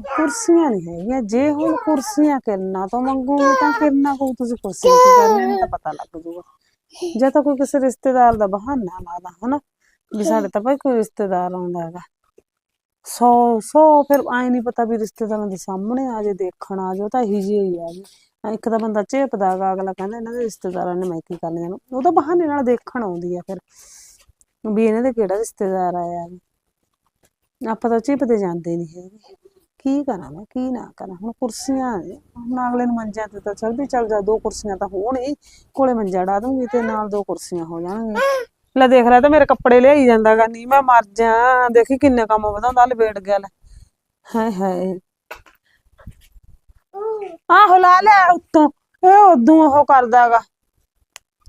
ਕੁਰਸੀਆਂ ਨਹੀਂ ਹੈਗੀਆਂ ਜੇ ਹੁਣ ਕੁਰਸੀਆਂ ਕਿੰਨਾ ਤੋਂ ਮੰਗੂਗੀ ਤਾਂ ਕਿੰਨਾ ਕੋ ਤੁਸੀਂ ਕੁਰਸੀਆਂ ਕੀ ਕਰਨੀਆਂ ਨੇ ਤਾਂ ਪਤਾ ਲੱਗ ਜੂਗਾ ਜੇ ਤਾਂ ਕੋਈ ਕਿਸੇ ਰਿਸ਼ਤੇਦਾਰ ਦਾ ਬਹਾਨਾ ਲਾਦਾ ਹਨਾ ਵੀ ਸਾਡੇ ਤਾਂ ਭਾਈ ਕੋਈ ਰਿਸ਼ਤੇਦਾਰ ਆਉਂਦਾ ਹੈਗਾ ਸੌ ਸੌ, ਫਿਰ ਆਏ ਨਹੀਂ ਪਤਾ ਵੀ ਰਿਸ਼ਤੇਦਾਰਾਂ ਦੇ ਸਾਹਮਣੇ ਆ ਜੇ, ਦੇਖਣ ਆ ਜਾਓ, ਤਾਂ ਇਹੀ ਜਿਹੀ ਹੀ ਆ ਜੀ। ਇੱਕ ਤਾਂ ਬੰਦਾ ਝੇਪਦਾ ਗਾ, ਅਗਲਾ ਕਹਿੰਦਾ ਇਹਨਾਂ ਦੇ ਰਿਸ਼ਤੇਦਾਰਾਂ ਨੇ ਮੈਂ ਕੀ ਕਰਨਾ ਜਾਣਾ ਉਹ ਤਾਂ ਬਹਾਨੇ ਨਾਲ ਦੇਖਣ ਆਉਂਦੀ ਆ ਫਿਰ, ਵੀ ਇਹਨਾਂ ਦੇ ਕਿਹੜਾ ਰਿਸ਼ਤੇਦਾਰ ਆਇਆ ਵਾ। ਆਪਾਂ ਤਾਂ ਝਿਪਦੇ ਜਾਂਦੇ ਨਹੀਂ ਹੈਗੇ। ਕੀ ਕਰਾਂ ਮੈਂ, ਕੀ ਨਾ ਕਰਾਂ, ਹੁਣ ਕੁਰਸੀਆਂ ਹੁਣ ਅਗਲੇ ਨੂੰ ਮੰਜਿਆਂ ਤੇ ਤਾਂ ਚੱਲ ਵੀ ਚੱਲ ਜਾ, ਦੋ ਕੁਰਸੀਆਂ ਤਾਂ ਹੋਣ ਹੀ। ਕੋਲੇ ਮੰਜਾ ਡਾ ਦੂੰਗੀ ਤੇ ਨਾਲ ਦੋ ਕੁਰਸੀਆਂ ਹੋ ਜਾਣਗੀਆਂ। ਲੈ ਦੇਖ ਲੈ ਤਾਂ ਮੇਰੇ ਕੱਪੜੇ ਲਿਆਈ ਜਾਂਦਾਗਾ ਨਹੀਂ ਮੈਂ ਮਰ ਜਾ। ਦੇਖੀ ਕਿੰਨੇ ਕੰਮ ਵਧਾਉਂਦਾ ਲਪੇਟ ਗਿਆ ਲੈ। ਹਾਏ ਹਾਏ। ਆਹੋ ਲਾ ਲਿਆ ਉੱਤੋਂ, ਇਹ ਉਦੋਂ ਉਹ ਕਰਦਾਗਾ।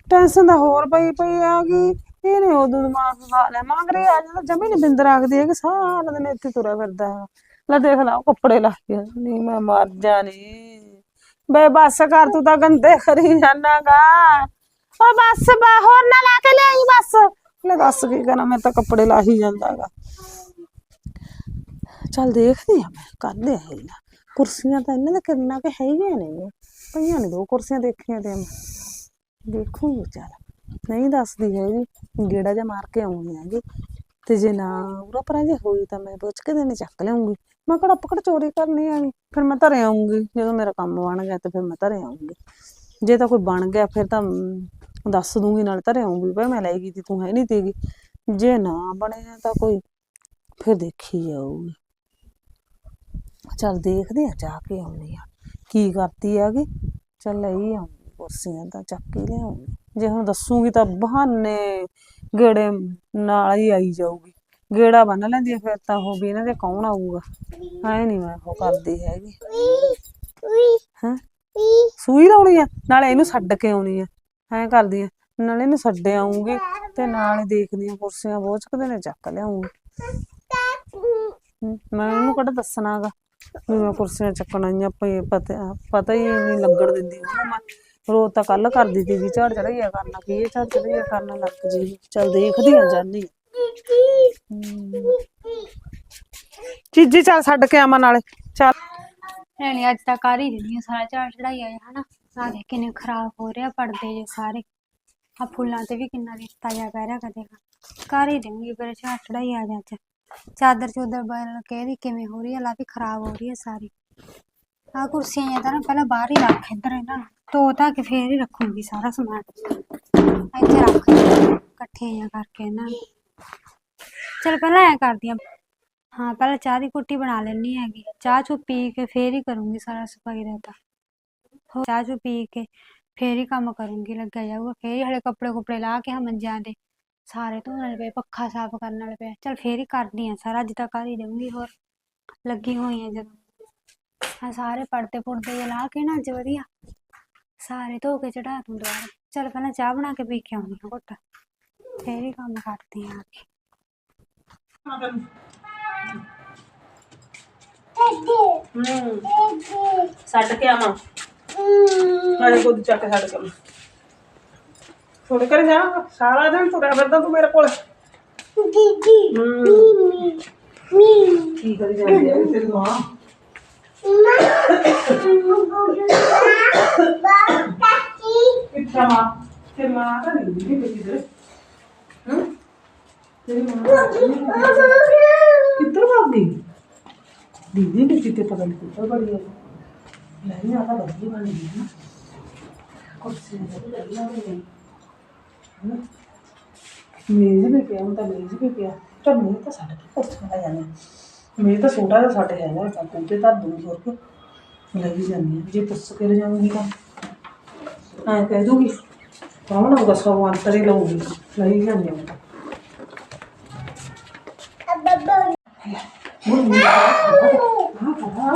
ਟੈਨਸ਼ਨ ਤਾਂ ਹੋਰ ਪਈ ਪਈ ਆ ਗਈ ਇਹਨੇ ਉਦੋਂ ਦਿਮਾਗ ਖਾ ਲਿਆ। ਮੰਗਰੇ ਆ ਜਾਂਦਾ ਜਮੀ ਨੀ ਬਿੰਦ ਰੱਖਦੀ ਹੈ ਕਿ ਸਾਰਾ ਦਿਨ ਇੱਥੇ ਤੁਰਿਆ ਫਿਰਦਾ ਹੈ ਲੈ ਦੇਖ ਲਾ, ਉਹ ਕੱਪੜੇ ਲਾ ਕੇ ਨਹੀਂ ਮੈਂ ਮਰ ਜਾਣੀ। ਬੇ ਬਸ ਕਰ, ਤੂੰ ਤਾਂ ਗੰਦੇ ਕਰੀ ਜਾਣਾਗਾ। ਓ ਬੱਸ, ਬਾ, ਹੋਰ ਨਾ ਲਾ ਕੇ ਲਿਆਈ ਬੱਸ। ਲੈ ਦੱਸ ਕੀ ਕਰਾਂ ਮੈਂ ਤਾਂ ਕੱਪੜੇ ਲਾ ਜਾਂਦਾਗਾ ਚੱਲ ਦੇਖਦੇ ਆ ਮੈਂ, ਕਰਦੇ ਆ ਹੀਲਾ ਕੁਰਸੀਆਂ ਤਾਂ ਇਹਨਾਂ ਦੇ ਕਿੰਨਾ ਕਿ ਹੈਗੀਆਂ ਨੇ ਪਈਆਂ ਨੇ ਦੋ ਕੁਰਸੀਆਂ ਦੇਖੀਆਂ ਤੇ ਮੈਂ। ਦੇਖੂਗੀ ਚੱਲ। ਨਹੀਂ ਦੱਸਦੀ ਹੈਗੀ ਗੇੜਾ ਜਿਹਾ ਮਾਰ ਕੇ ਆਉਣੀ ਹੈਗੀ ਤੇ ਜੇ ਨਾ ਉਰਾ ਪਰਾਂ ਜੇ ਹੋਈ ਤਾਂ ਮੈਂ ਪੁੱਛ ਕੇ ਦੇਣੇ ਚੱਕ ਲਿਆਉਂਗੀ। ਮੈਂ ਕਿਹੜਾ ਪਕੜ ਚੋਰੀ ਕਰਨੀ ਆਗੀ ਫਿਰ ਮੈਂ ਧਰੇ ਆਉਂਗੀ। ਜਦੋਂ ਮੇਰਾ ਕੰਮ ਬਣ ਗਿਆ ਤੇ ਫਿਰ ਮੈਂ ਧਰੇ ਆਉਂਗੀ। ਜੇ ਤਾਂ ਕੋਈ ਬਣ ਗਿਆ, ਫਿਰ ਤਾਂ ਦੱਸ ਦੂੰਗੀ ਨਾਲ ਧਰੇ ਆਉਂਗੀ ਭਾਈ ਮੈਂ ਲੈ ਗਈ ਤੀ ਤੂੰ ਹੈ ਨਹੀਂ ਤੀਗੀ। ਜੇ ਨਾ ਬਣਿਆ ਤਾਂ ਕੋਈ ਫਿਰ ਦੇਖੀ ਜਾਊਗੀ। ਚੱਲ ਦੇਖਦੇ ਆ ਜਾ ਕੇ ਆਉਂਦੇ ਆ। ਕੀ ਕਰਦੀ ਹੈਗੀ? ਚੱਲ ਲਈ ਆਉਂਗੀ ਕੁਰਸੀਆਂ ਤਾਂ ਚੱਕ ਕੇ ਲਿਆਉਂਗੀ ਜੇ ਹੁਣ ਦੱਸੂਗੀ ਤਾਂ ਬਹਾਨੇ ਗੇੜੇ ਨਾਲ ਹੀ ਆਈ ਜਾਊਗੀ। ਗੇੜਾ ਬੰਨ ਲੈਂਦੀ ਆ ਫਿਰ ਤਾਂ ਉਹ ਵੀ ਇਹਨਾਂ ਦੇ ਕੌਣ ਆਊਗਾ? ਐ ਨਹੀਂ ਮੈਂ ਉਹ ਕਰਦੀ ਹੈਗੀ। ਹਾਂ? ਸੂਈ ਲਾਉਣੀ ਆ ਨਾਲੇ ਇਹਨੂੰ ਛੱਡ ਕੇ ਆਉਣੀ ਆ। ਐਂ ਕਰਦੀ ਆ, ਨਾਲੇ ਇਹਨੂੰ ਛੱਡ ਆਉਂਗੀ ਤੇ ਨਾਲੇ ਦੇਖਦੀ ਆ ਕੁਰਸੀਆਂ ਬੋਝ ਕਦੇ ਨੇ, ਚੱਕ ਲਿਆਉਂਗੀ ਮੈਂ ਉਹਨੂੰ ਕਿਹੜਾ ਦੱਸਣਾਗਾ ਵੀ ਮੈਂ ਕੁਰਸੀਆਂ ਚੱਕਣ ਆਈਆਂ ਪਈ ਪਤਾ ਪਤਾ ਹੀ ਨਹੀਂ ਲੱਗਣ ਦਿੰਦੀ ਉਹਨੂੰ ਮੈਂ। ਰੋਜ਼ ਤਾਂ ਕੱਲ ਕਰਦੀ ਸੀ ਝਾੜ ਚੜਾਈਆ ਕਰਨਾ, ਕੀ ਇਹ ਝਾੜ ਚੜਾਈਆ ਕਰਨਾ ਲੱਗ ਜੀ। ਚੱਲ ਦੇਖਦੀ ਆ ਜਾਨੀ ਚੀਜੀ ਚੱਲ ਛੱਡ ਕੇ ਆਵਾਂ ਨਾਲੇ। ਚੱਲ। ਨਹੀਂ ਅੱਜ ਤਾਂ ਕਰ ਹੀ ਦਿੰਦੀ ਆ, ਸਾਰਾ ਝਾੜ ਚੜਾਈ ਹਨਾ? ਆ ਕਿੰਨੇ ਖਰਾਬ ਹੋ ਰਿਹਾ ਪੜਦੇ ਜੇ ਸਾਰੇ। ਆ ਫੁੱਲਾਂ ਤੇ ਵੀ ਕਿੰਨਾ ਰਿਸ਼ਤਾ ਜਾ ਪੈ ਰਿਹਾ ਕਦੇ ਘਰ ਹੀ ਦੇਵਾਂਗੀ ਪਰ ਝਾੜ ਚੜਾਈ ਆ ਜਾ ਅੱਜ। ਚਾਦਰ ਚੂਦਰ ਬਦਲ ਕੇ ਇਹਦੀ ਕਿਵੇਂ ਹੋ ਰਹੀ ਹੈ ਲਾ ਵੀ ਖਰਾਬ ਹੋ ਰਹੀ ਹੈ ਸਾਰੀ। ਆ ਕੁਰਸੀਆਂ ਜਾਂ ਤਾਂ ਪਹਿਲਾਂ ਬਾਹਰ ਹੀ ਰੱਖ ਇੱਧਰ ਇਹਨਾਂ ਧੋ ਧਾ ਕੇ ਫੇਰ ਹੀ ਰੱਖੂੰਗੀ ਸਾਰਾ ਸਮਾਨ। ਇੱਥੇ ਰੱਖ ਇਕੱਠੇ ਜਾਂ ਕਰਕੇ ਇਹਨਾਂ ਨੂੰ। ਚਲ ਪਹਿਲਾਂ ਐ ਕਰਦੀ ਆ। ਹਾਂ, ਪਹਿਲਾਂ ਚਾਹ ਦੀ ਕੁੱਟੀ ਬਣਾ ਲੈਣੀ ਹੈਗੀ। ਚਾਹ ਚੂ ਪੀ ਕੇ ਫੇਰ ਹੀ ਕਰੂੰਗੀ ਸਾਰਾ ਸਫ਼ਾਈ ਦਾ ਤਾਂ। ਹੋਰ ਚਾਹ ਚੂ ਪੀ ਕੇ, ਫੇਰ ਹੀ ਕੰਮ ਕਰੂੰਗੀ ਲੱਗਿਆ ਜਾਊਗਾ, ਫੇਰ ਹੀ ਹਲੇ ਕੱਪੜੇ ਕੁਪੜੇ ਲਾ ਕੇ ਹਾਂ ਮੰਜਿਆਂ ਦੇ, ਸਾਰੇ ਧੋਣ ਵਾਲੇ ਪਏ, ਪੱਖਾ ਸਾਫ਼ ਕਰਨ ਵਾਲੇ ਪਏ, ਚਲ ਫੇਰ ਹੀ ਕਰਦੀ ਆ ਸਾਰਾ, ਅੱਜ ਤਾਂ ਕਰ ਹੀ ਦੇਵਾਂਗੀ ਹੋਰ, ਲੱਗੀ ਹੋਈ ਆ ਜਦੋਂ। ਆ ਸਾਰੇ ਪੜਦੇ ਪੁੜਦੇ ਜੇ ਲਾ ਕੇ ਨਾ ਅੱਜ ਵਧੀਆ, ਸਾਰੇ ਧੋ ਕੇ ਚੜਾ ਦੂੰ ਦੁਬਾਰਾ, ਚਲ ਪਹਿਲਾਂ ਚਾਹ ਬਣਾ ਕੇ ਪੀ ਕੇ ਆਉਂਦੀ ਹਾਂ ਘੁੱਟ, ਫੇਰ ਹੀ ਕੰਮ ਕਰਦੀ ਆ ਆ ਕੇ। ਹੂੰ, ਛੱਡ ਕੇ ਆਵਾਂ। ਨਾਲੇ ਖੁਦ ਚੱਕ ਕੇ ਛੱਡ ਕੇ। ਆਵਾਂ ਥੋੜੇ ਕਰ ਜਾ ਸਾਰਾ ਦਿਨ ਤੁਰਿਆ ਫਿਰਦਾ ਤੂੰ ਮੇਰੇ ਕੋਲ? ਦੀਦੀ ਮੀ ਕੀ ਕਰੀ ਜਾਂਦੀ ਹੈ ਤੇਰੀ ਮਾਂ? ਕਿੱਥੇ ਮਾਂ? ਤੇ ਮਾਂ ਤਾਂ ਨਹੀਂ ਦੀਦੀ ਕਿੱਥੇ ਦੇ। ਹੂੰ? ਤੇਰੀ ਮਾਂ ਕਿੱਧਰ ਭੱਜ ਗਈ? ਦੀਦੀ ਨੇ ਕਿਤੇ ਪਤਾ ਨਹੀਂ ਕਿੱਧਰ ਬੜੀ ਹੈ ਨਹੀਂ ਆਦਾ ਬੱਜੀ ਬਣ ਗਈ ਨਾ ਕੁਰਸੀ ਤੇ ਲੱਗਣਾ ਨਹੀਂ ਹੈ ਮੇਜ਼ ਵੀ ਪਿਆ ਹੁਣ ਤਾਂ ਮੇਜ਼ ਵੀ ਪਿਆ ਤਾਂ ਮੇਜ਼ ਤਾਂ ਸਾਡੇ ਕੇ ਕੁਰਸੀ ਆ ਜਾਣੀ ਮੇਜ਼ ਤਾਂ ਛੋਟਾ ਜਿਹਾ ਸਾਡੇ ਹੈਗਾ ਤਾਂ ਕੁੱਤੇ ਤਾਂ ਦੂਰ ਹੋਰ ਕੇ ਲੈ ਵੀ ਜਾਂਦੀ ਜੇ ਪੁੱਛ ਕੇ ਜਾਊਂਗੀ ਤਾਂ ਐਂ ਕਹਿ ਦੂਗੀ ਕੌਣ ਹੋਊਗਾ ਸਭ ਅੰਤਰ ਹੀ ਲਊਗੀ ਲੈ ਹੀ ਜਾਂਦੀ ਹਾਂ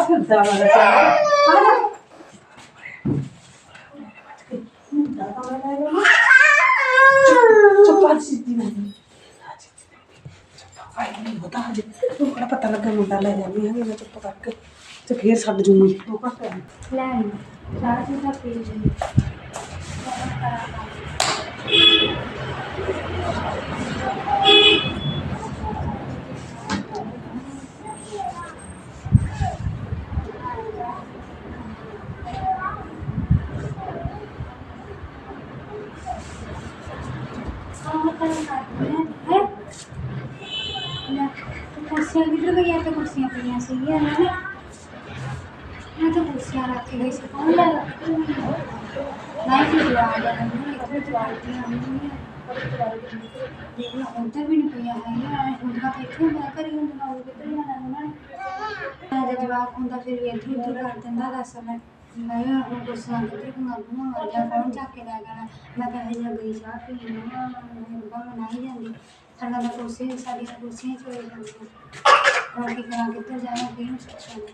ਮੈਂ ਤਾਂ ਤੂੰ ਕਿਹੜਾ ਪਤਾ ਲੱਗਾ ਮੁੰਡਾ ਲੈ ਜਾਂਦੀ ਹੈ ਮੈਂ ਚੁੱਪ ਕਰਕੇ ਤੇ ਫੇਰ ਛੱਡ ਜੂਗੀ ਤੂੰ ਘੱਟ ਹੈ ਲੈ ਚਾਹ ਚੂਹ ਪੀ ਲਈ। ਕੁਰਸੀਆਂ ਕਿੱਧਰ ਗਈਆਂ ਤੇ ਕੁਰਸੀਆਂ ਪਈਆਂ ਸੀਗੀਆਂ ਨਾ ਮੈਂ ਤਾਂ ਕੁਰਸੀਆਂ ਰੱਖ ਗਈ ਸੀ ਕੌਣ ਲੈ ਨਹੀਂ ਜੀ ਜਵਾਬ ਆ ਨਹੀਂ ਇੱਥੇ ਜਵਾਬ ਨਹੀਂ ਆਉਂਦੀ ਨਹੀਂ ਉੱਧਰ ਵੀ ਨਹੀਂ ਪਈਆਂ ਹੈਗੀਆਂ ਹੁਣ ਤਾਂ ਇੱਥੇ ਹੁੰਦਾ ਕਰੀ ਹੁੰਦਾ ਉਹ ਕਿੱਧਰ ਜਾਣਾ ਉਹਨਾਂ ਨੇ ਜਵਾਬ ਹੁੰਦਾ ਫਿਰ ਵੀ ਇੱਥੇ ਉੱਧਰ ਕਰ ਦਿੰਦਾ ਦੱਸ ਮੈਂ। ਮੈਂ ਹੁਣ ਕੁਰਸੀਆਂ ਕਿੱਧਰ ਮੰਗੂਗਾ ਮਰ ਜਾ ਕੌਣ ਚੱਕ ਕੇ ਲੈ ਜਾਣਾ। ਮੈਂ ਕਹੇ ਜਾ ਗਈ ਚਾਹ ਪੀ ਲੈਣਾ ਮੈਂ ਨਹੀਂ ਜਾਂਦੀ। ਸਾਡਾ ਤਾਂ ਕੁਰਸੀ ਸਾਡੀਆਂ ਕੁਰਸੀਆਂ ਚੋਰੀ ਜਾਂਦੀਆਂ। ਰੋਟੀ ਕਰਾ ਕਿੱਧਰ ਜਾਣਾ ਕਿਹਨੂੰ ਪੁੱਛਣਾ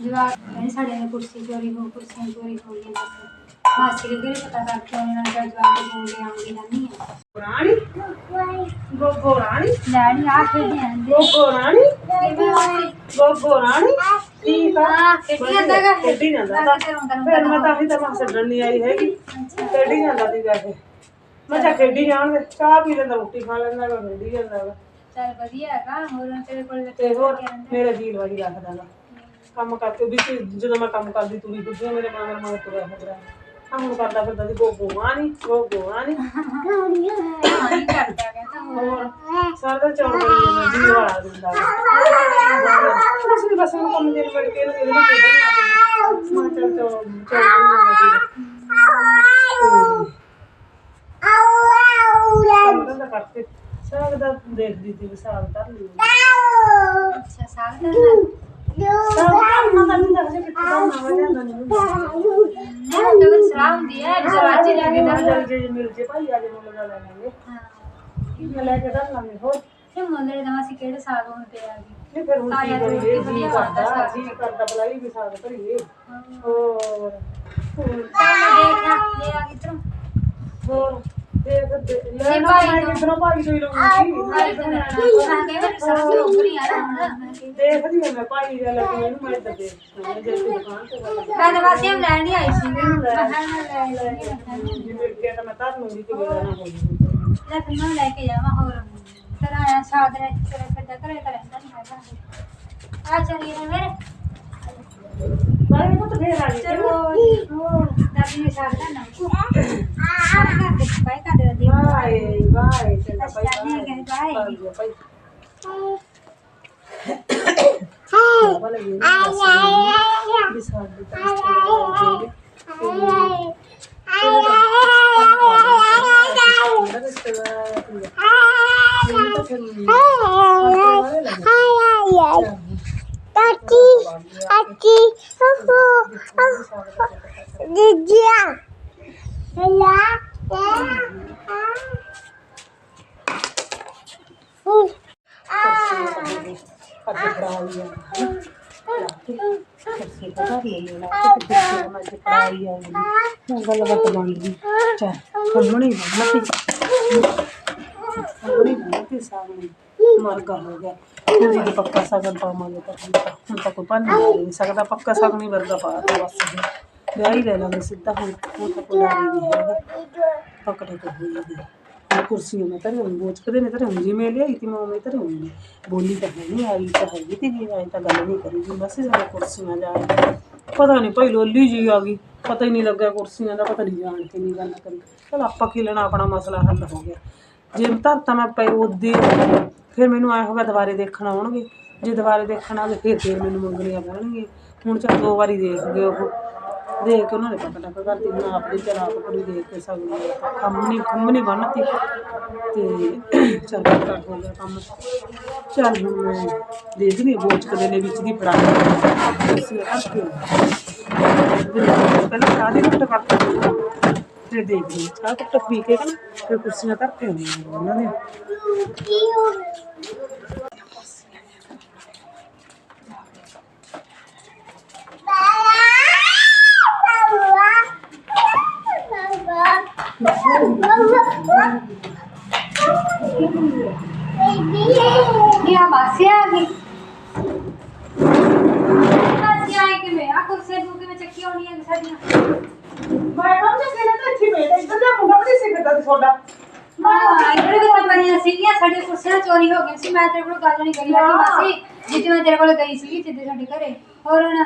ਜਵਾਬ ਕਹਿੰਦੇ ਸਾਡੇ ਨਾਲ ਕੁਰਸੀ ਚੋਰੀ ਹੋ ਕੁਰਸੀਆਂ ਚੋਰੀ ਹੋ ਗਈਆਂ ਬਸ। ਮਾਸੀ ਦੇ ਘਰੇ ਪਤਾ ਕਰਕੇ ਉਹਨਾਂ ਨੇ ਜਵਾਬ ਦੇ ਦੇ ਆਉਂਗੀ ਨਹੀਂ ਰਾਣੀ? ਗੋਗੋ ਰਾਣੀ? ਲੈਣੀ ਆ ਖੇਡੀ ਆਂਦੇ ਗੋਗੋ ਰਾਣੀ? ਗੋਗੋ ਰਾਣੀ? ਠੀਕ ਆ। ਖੇਡੀ ਜਾਂਦਾ ਗਾ ਖੇਡੀ ਜਾਂਦਾ ਤਾਂ। ਫਿਰ ਮੈਂ ਤਾਂ ਵੀ ਤਾਂ ਮੈਂ ਛੱਡਣ ਨਹੀਂ ਆਈ ਹੈਗੀ। ਖੇਡੀ ਜਾਂਦਾ ਸੀ ਵੈਸੇ ਮੈਂ ਤਾਂ ਖੇਡੀ ਜਾਣ ਦੇ ਚਾਹ ਪੀ ਲੈਂਦਾ ਰੋਟੀ ਖਾ ਲੈਂਦਾ ਗਾ ਖੇਡੀ ਜਾਂਦਾ ਗਾ ਚੱਲ ਵਧੀਆ ਹੈਗਾ ਹੋਰ ਤੇਰੇ ਕੋਲ ਤੇ ਹੋਰ ਮੇਰੇ ਜੀਲ ਵਾਲੀ ਰੱਖਦਾ ਕੰਮ ਕਰਕੇ ਵੀ ਜਦੋਂ ਮੈਂ ਕੰਮ ਕਰਦੀ ਤੁਰੀ ਬੁੱਝੀ ਮੇਰੇ ਮਗਰ ਮਗਰ ਤੁਰਿਆ ਫਿਰਦਾ। ਆ ਹੁਣ ਕਰਦਾ ਫਿਰਦਾ ਸੀ ਗੋਗੋ ਰਾਣੀ ਗੋਗੋ ਰਾਣੀ ਨਹੀਂ ਕਰਦਾ ਕਹਿੰਦਾ ਹੋਰ ਸਾਰਾ ਦਿਨ ਚੌੜ ਕਰੀ ਜਾਂਦਾ ਜੀ ਵਾਲਾ ਦਿੰਦਾ ਵਾ। ਕੁਛ ਨੀ ਬਸ ਉਹਨੂੰ ਕੰਮ ਦੇ ਵੜ ਕੇ ਇਹਨੂੰ ਇਹਦੇ ਨਾਲ ਖੇਡਣ ਲੱਗ ਪਈ ਮੈਂ ਚੱਲ ਚੌੜ ਚੌੜ ਕਰੀ ਜਾਂਦਾ ਕੰਮ ਧੰਦਾ ਕਰਕੇ ਸਾਗ ਦਾ ਦੇਖਦੀ ਸੀ ਵੀ ਸਾਗ ਧਰ ਲਈ ਅੱਛਾ ਸਾਗ ਦਾ ਨਾਲ ਸਾਗ ਧਰਨਾ ਤਾਂ ਨਹੀਂ ਦੱਸਦੇ ਕਿੱਥੇ ਧਰਨਾ ਵਾ ਜਾਂਦਾ ਨਹੀਂ ਉਹ ਤਾਂ ਬਸ ਸਲਾਹ ਹੁੰਦੀ ਹੈ। ਜਵਾਜੀ ਲੈ ਕੇ ਨਾ ਜਲ ਜੇ ਮਿਲ ਜੇ ਭਾਈ ਆ ਜੇ ਮੁੱਲ ਦਾ ਲੈ ਲਾਂਗੇ ਹਾਂ ਮੈਂ ਲੈ ਕੇ ਧਰ ਲਾਂਗੇ ਹੋਰ ਤੇ ਮੁੰਡੇ ਦਾ ਅਸੀਂ ਕਿਹੜੇ ਸਾਗ ਹੁੰਦੇ ਆ ਜੀ ਨਹੀਂ ਫਿਰ ਹੁਣ ਕੀ ਕਰੀਏ ਜੀ ਕਰਦਾ ਜੀ ਕਰਦਾ ਬਲਾਈ ਵੀ ਸਾਗ ਧਰੀਏ ਹੋਰ ਹੋਰ ਦੇਖਿਆ ਇਹ ਆ ਕਿਧਰੋਂ ਹੋਰ। ਦੇਖ ਦੇ- ਲੈ ਨਾ ਮੈਂ ਕਿਧਰੋਂ ਭਾਈ ਤੋਂ ਹੀ ਲਊਂਗੀ ਮੈਂ ਦੇ ਆ ਨਾ ਦੇਖਦੀ ਹਾਂ ਮੈਂ ਭਾਈ ਦਾ ਲੱਗ ਮੈਨੂੰ ਮੈਂ ਤਾਂ ਮੈਂ ਜੇ ਤੂੰ ਦੁਕਾਨ ਤੇ ਗੱਲ ਤਾਂ ਲੈਣ ਜੇ ਮਿਲ ਗਿਆ ਤਾਂ ਮੈਂ ਧਰ ਲੂੰਗੀ ਕਿ ਮੇਰਾ ਨਾ ਹੋ ਜਾਵੇ ਨੇ ਤਾਂ ਆ ਚਲੀ ਰੇ ਮੇਰੇ ਭਾਈ ਨੂੰ ਤਾਂ ਫੇਰ ਆ ਗਈ ਚਲੋ ਗੱਲਬਾਤ ਬਣ ਗਈ ਚੱਲ ਕੰਮਣੀ ਬੰਨਤੀ ਕੰਮਣੀ ਬੰਨਤੀ ਸਾਗਣੀ ਮਰਗਾ ਹੋ ਗਿਆ ਹੁਣ ਜੇ ਪੱਕਾ ਭੰਨ ਨਹੀਂ ਸਕਦਾ ਪੱਕਾ ਸਾਗਣੀ ਵਰਗਾ ਪਾ ਤਾ ਬਸ ਹੁਣ। ਵਿਆਹ ਹੀ ਲੈ ਲਾਂਗੇ ਸਿੱਧਾ ਹੁਣ ਹੁਣ ਤਾਂ ਕੋਈ ਡਰ ਹੀ ਨਹੀਂ ਹੈਗਾ ਪਕੜੇ ਕੋ ਹੋਈ ਗਈ ਹੁਣ ਕੁਰਸੀਆਂ ਮੈਂ ਧਰੇ ਹੁਣ ਬੋਚ ਕਦੇ ਨੇ ਧਰੇ ਹੁਣ ਜਿਵੇਂ ਲਿਆਈ ਤੀ ਮੈਂ ਉਵੇਂ ਧਰੇ ਹੁਣ ਬੋਲੀ ਤਾਂ ਹੈ ਨਹੀਂ ਆਈ ਤਾਂ ਹੈਗੀ ਤੀ ਜੀ ਐਂ ਤਾਂ ਗੱਲ ਨਹੀਂ ਕਰੀ ਜੀ ਬਸ ਜਿਹੜੇ ਕੁਰਸੀਆਂ ਜਾਏ ਪਤਾ ਨਹੀਂ ਭਾਈ ਲੋਲੀ ਜੀ ਆ ਗਈ ਪਤਾ ਹੀ ਨਹੀਂ ਲੱਗਿਆ ਕੁਰਸੀਆਂ ਦਾ ਪਤਾ ਨਹੀਂ ਜਾਣ ਕੇ ਨਹੀਂ ਗੱਲ ਕਰੀ ਚਲ ਆਪਾਂ ਕੀ ਲੈਣਾ ਆਪਣਾ ਮਸਲਾ ਹੱਲ ਹੋ ਗਿਆ ਜੇ ਧਰਤਾ ਮੈਂ ਪੈ ਉਹਦੇ ਫਿਰ ਮੈਨੂੰ ਐ ਹੋਗਾ ਦੁਬਾਰੇ ਦੇਖਣ ਆਉਣਗੇ। ਜੇ ਦੁਬਾਰੇ ਦੇਖਣ ਆਗੇ ਫਿਰ ਫਿਰ ਮੈਨੂੰ ਮੰਗਣੀਆਂ ਪੈਣਗੀਆਂ। ਹੁਣ ਚੱਲ ਦੋ ਵਾਰੀ ਦੇਖ ਗਏ ਉਹ। ਦੇਖ ਕੇ ਉਹਨਾਂ ਨੇ ਪਤਾ ਟੱਕ ਕਰਤੀ। ਹੁਣ ਆਪਣੀ ਚਲ ਆਪ ਕੁੜੀ ਦੇਖ ਕੇ ਸਕਦੀ ਕੰਮ ਨਹੀਂ ਕੰਮ ਨਹੀਂ ਬੰਨਤੀ। ਤੇ ਚੱਲ ਕਰ ਹੋ ਗਿਆ ਕੰਮ। ਚੱਲ ਹੁਣ ਮੈਂ ਦੇਖਦੀ ਹਾਂ ਬੋਚ ਕਦੇ ਨੇ ਵਿੱਚ ਦੀ ਫੜਾ ਅਸੀਂ ਕਰਕੇ ਪਹਿਲਾਂ ਚਾਹ ਦੀ ਘੁੱਟ ਫਿਰ ਦੇਖ ਲਈ ਚਾਹ ਕੱਪ ਪੀ ਕੇ ਨਾ ਫਿਰ ਕੁਰਸੀਆਂ ਧਰ ਕੇ ਆਉਂਦੀਆਂ ਉਹਨਾਂ ਨੇ Baby. Ya, masih lagi. ਮੁੰਡਾ ਵੀ ਨਹੀਂ ਸਿੱਖਦਾ ਸੀ ਤੁਹਾਡਾ? ਹਾਂ ਇਹਦੇ ਵਿੱਚ ਬਣੀਆਂ ਸੀਗੀਆਂ ਸਾਡੀ ਕੁਰਸੀਆਂ ਚੋਰੀ ਹੋ ਗਈ ਸੀ। ਮੈਂ ਤੇਰੇ ਕੋਲ ਗੱਲ ਨਹੀਂ ਕਰੀ ਲੱਗੀ ਮਾਸੀ ਜਿੱਦ ਮੈਂ ਤੇਰੇ ਕੋਲ ਗਈ ਸੀਗੀ ਜਿੱਦੇ ਸਾਡੇ ਘਰੇ। ਹੋਰ ਹੁਣ?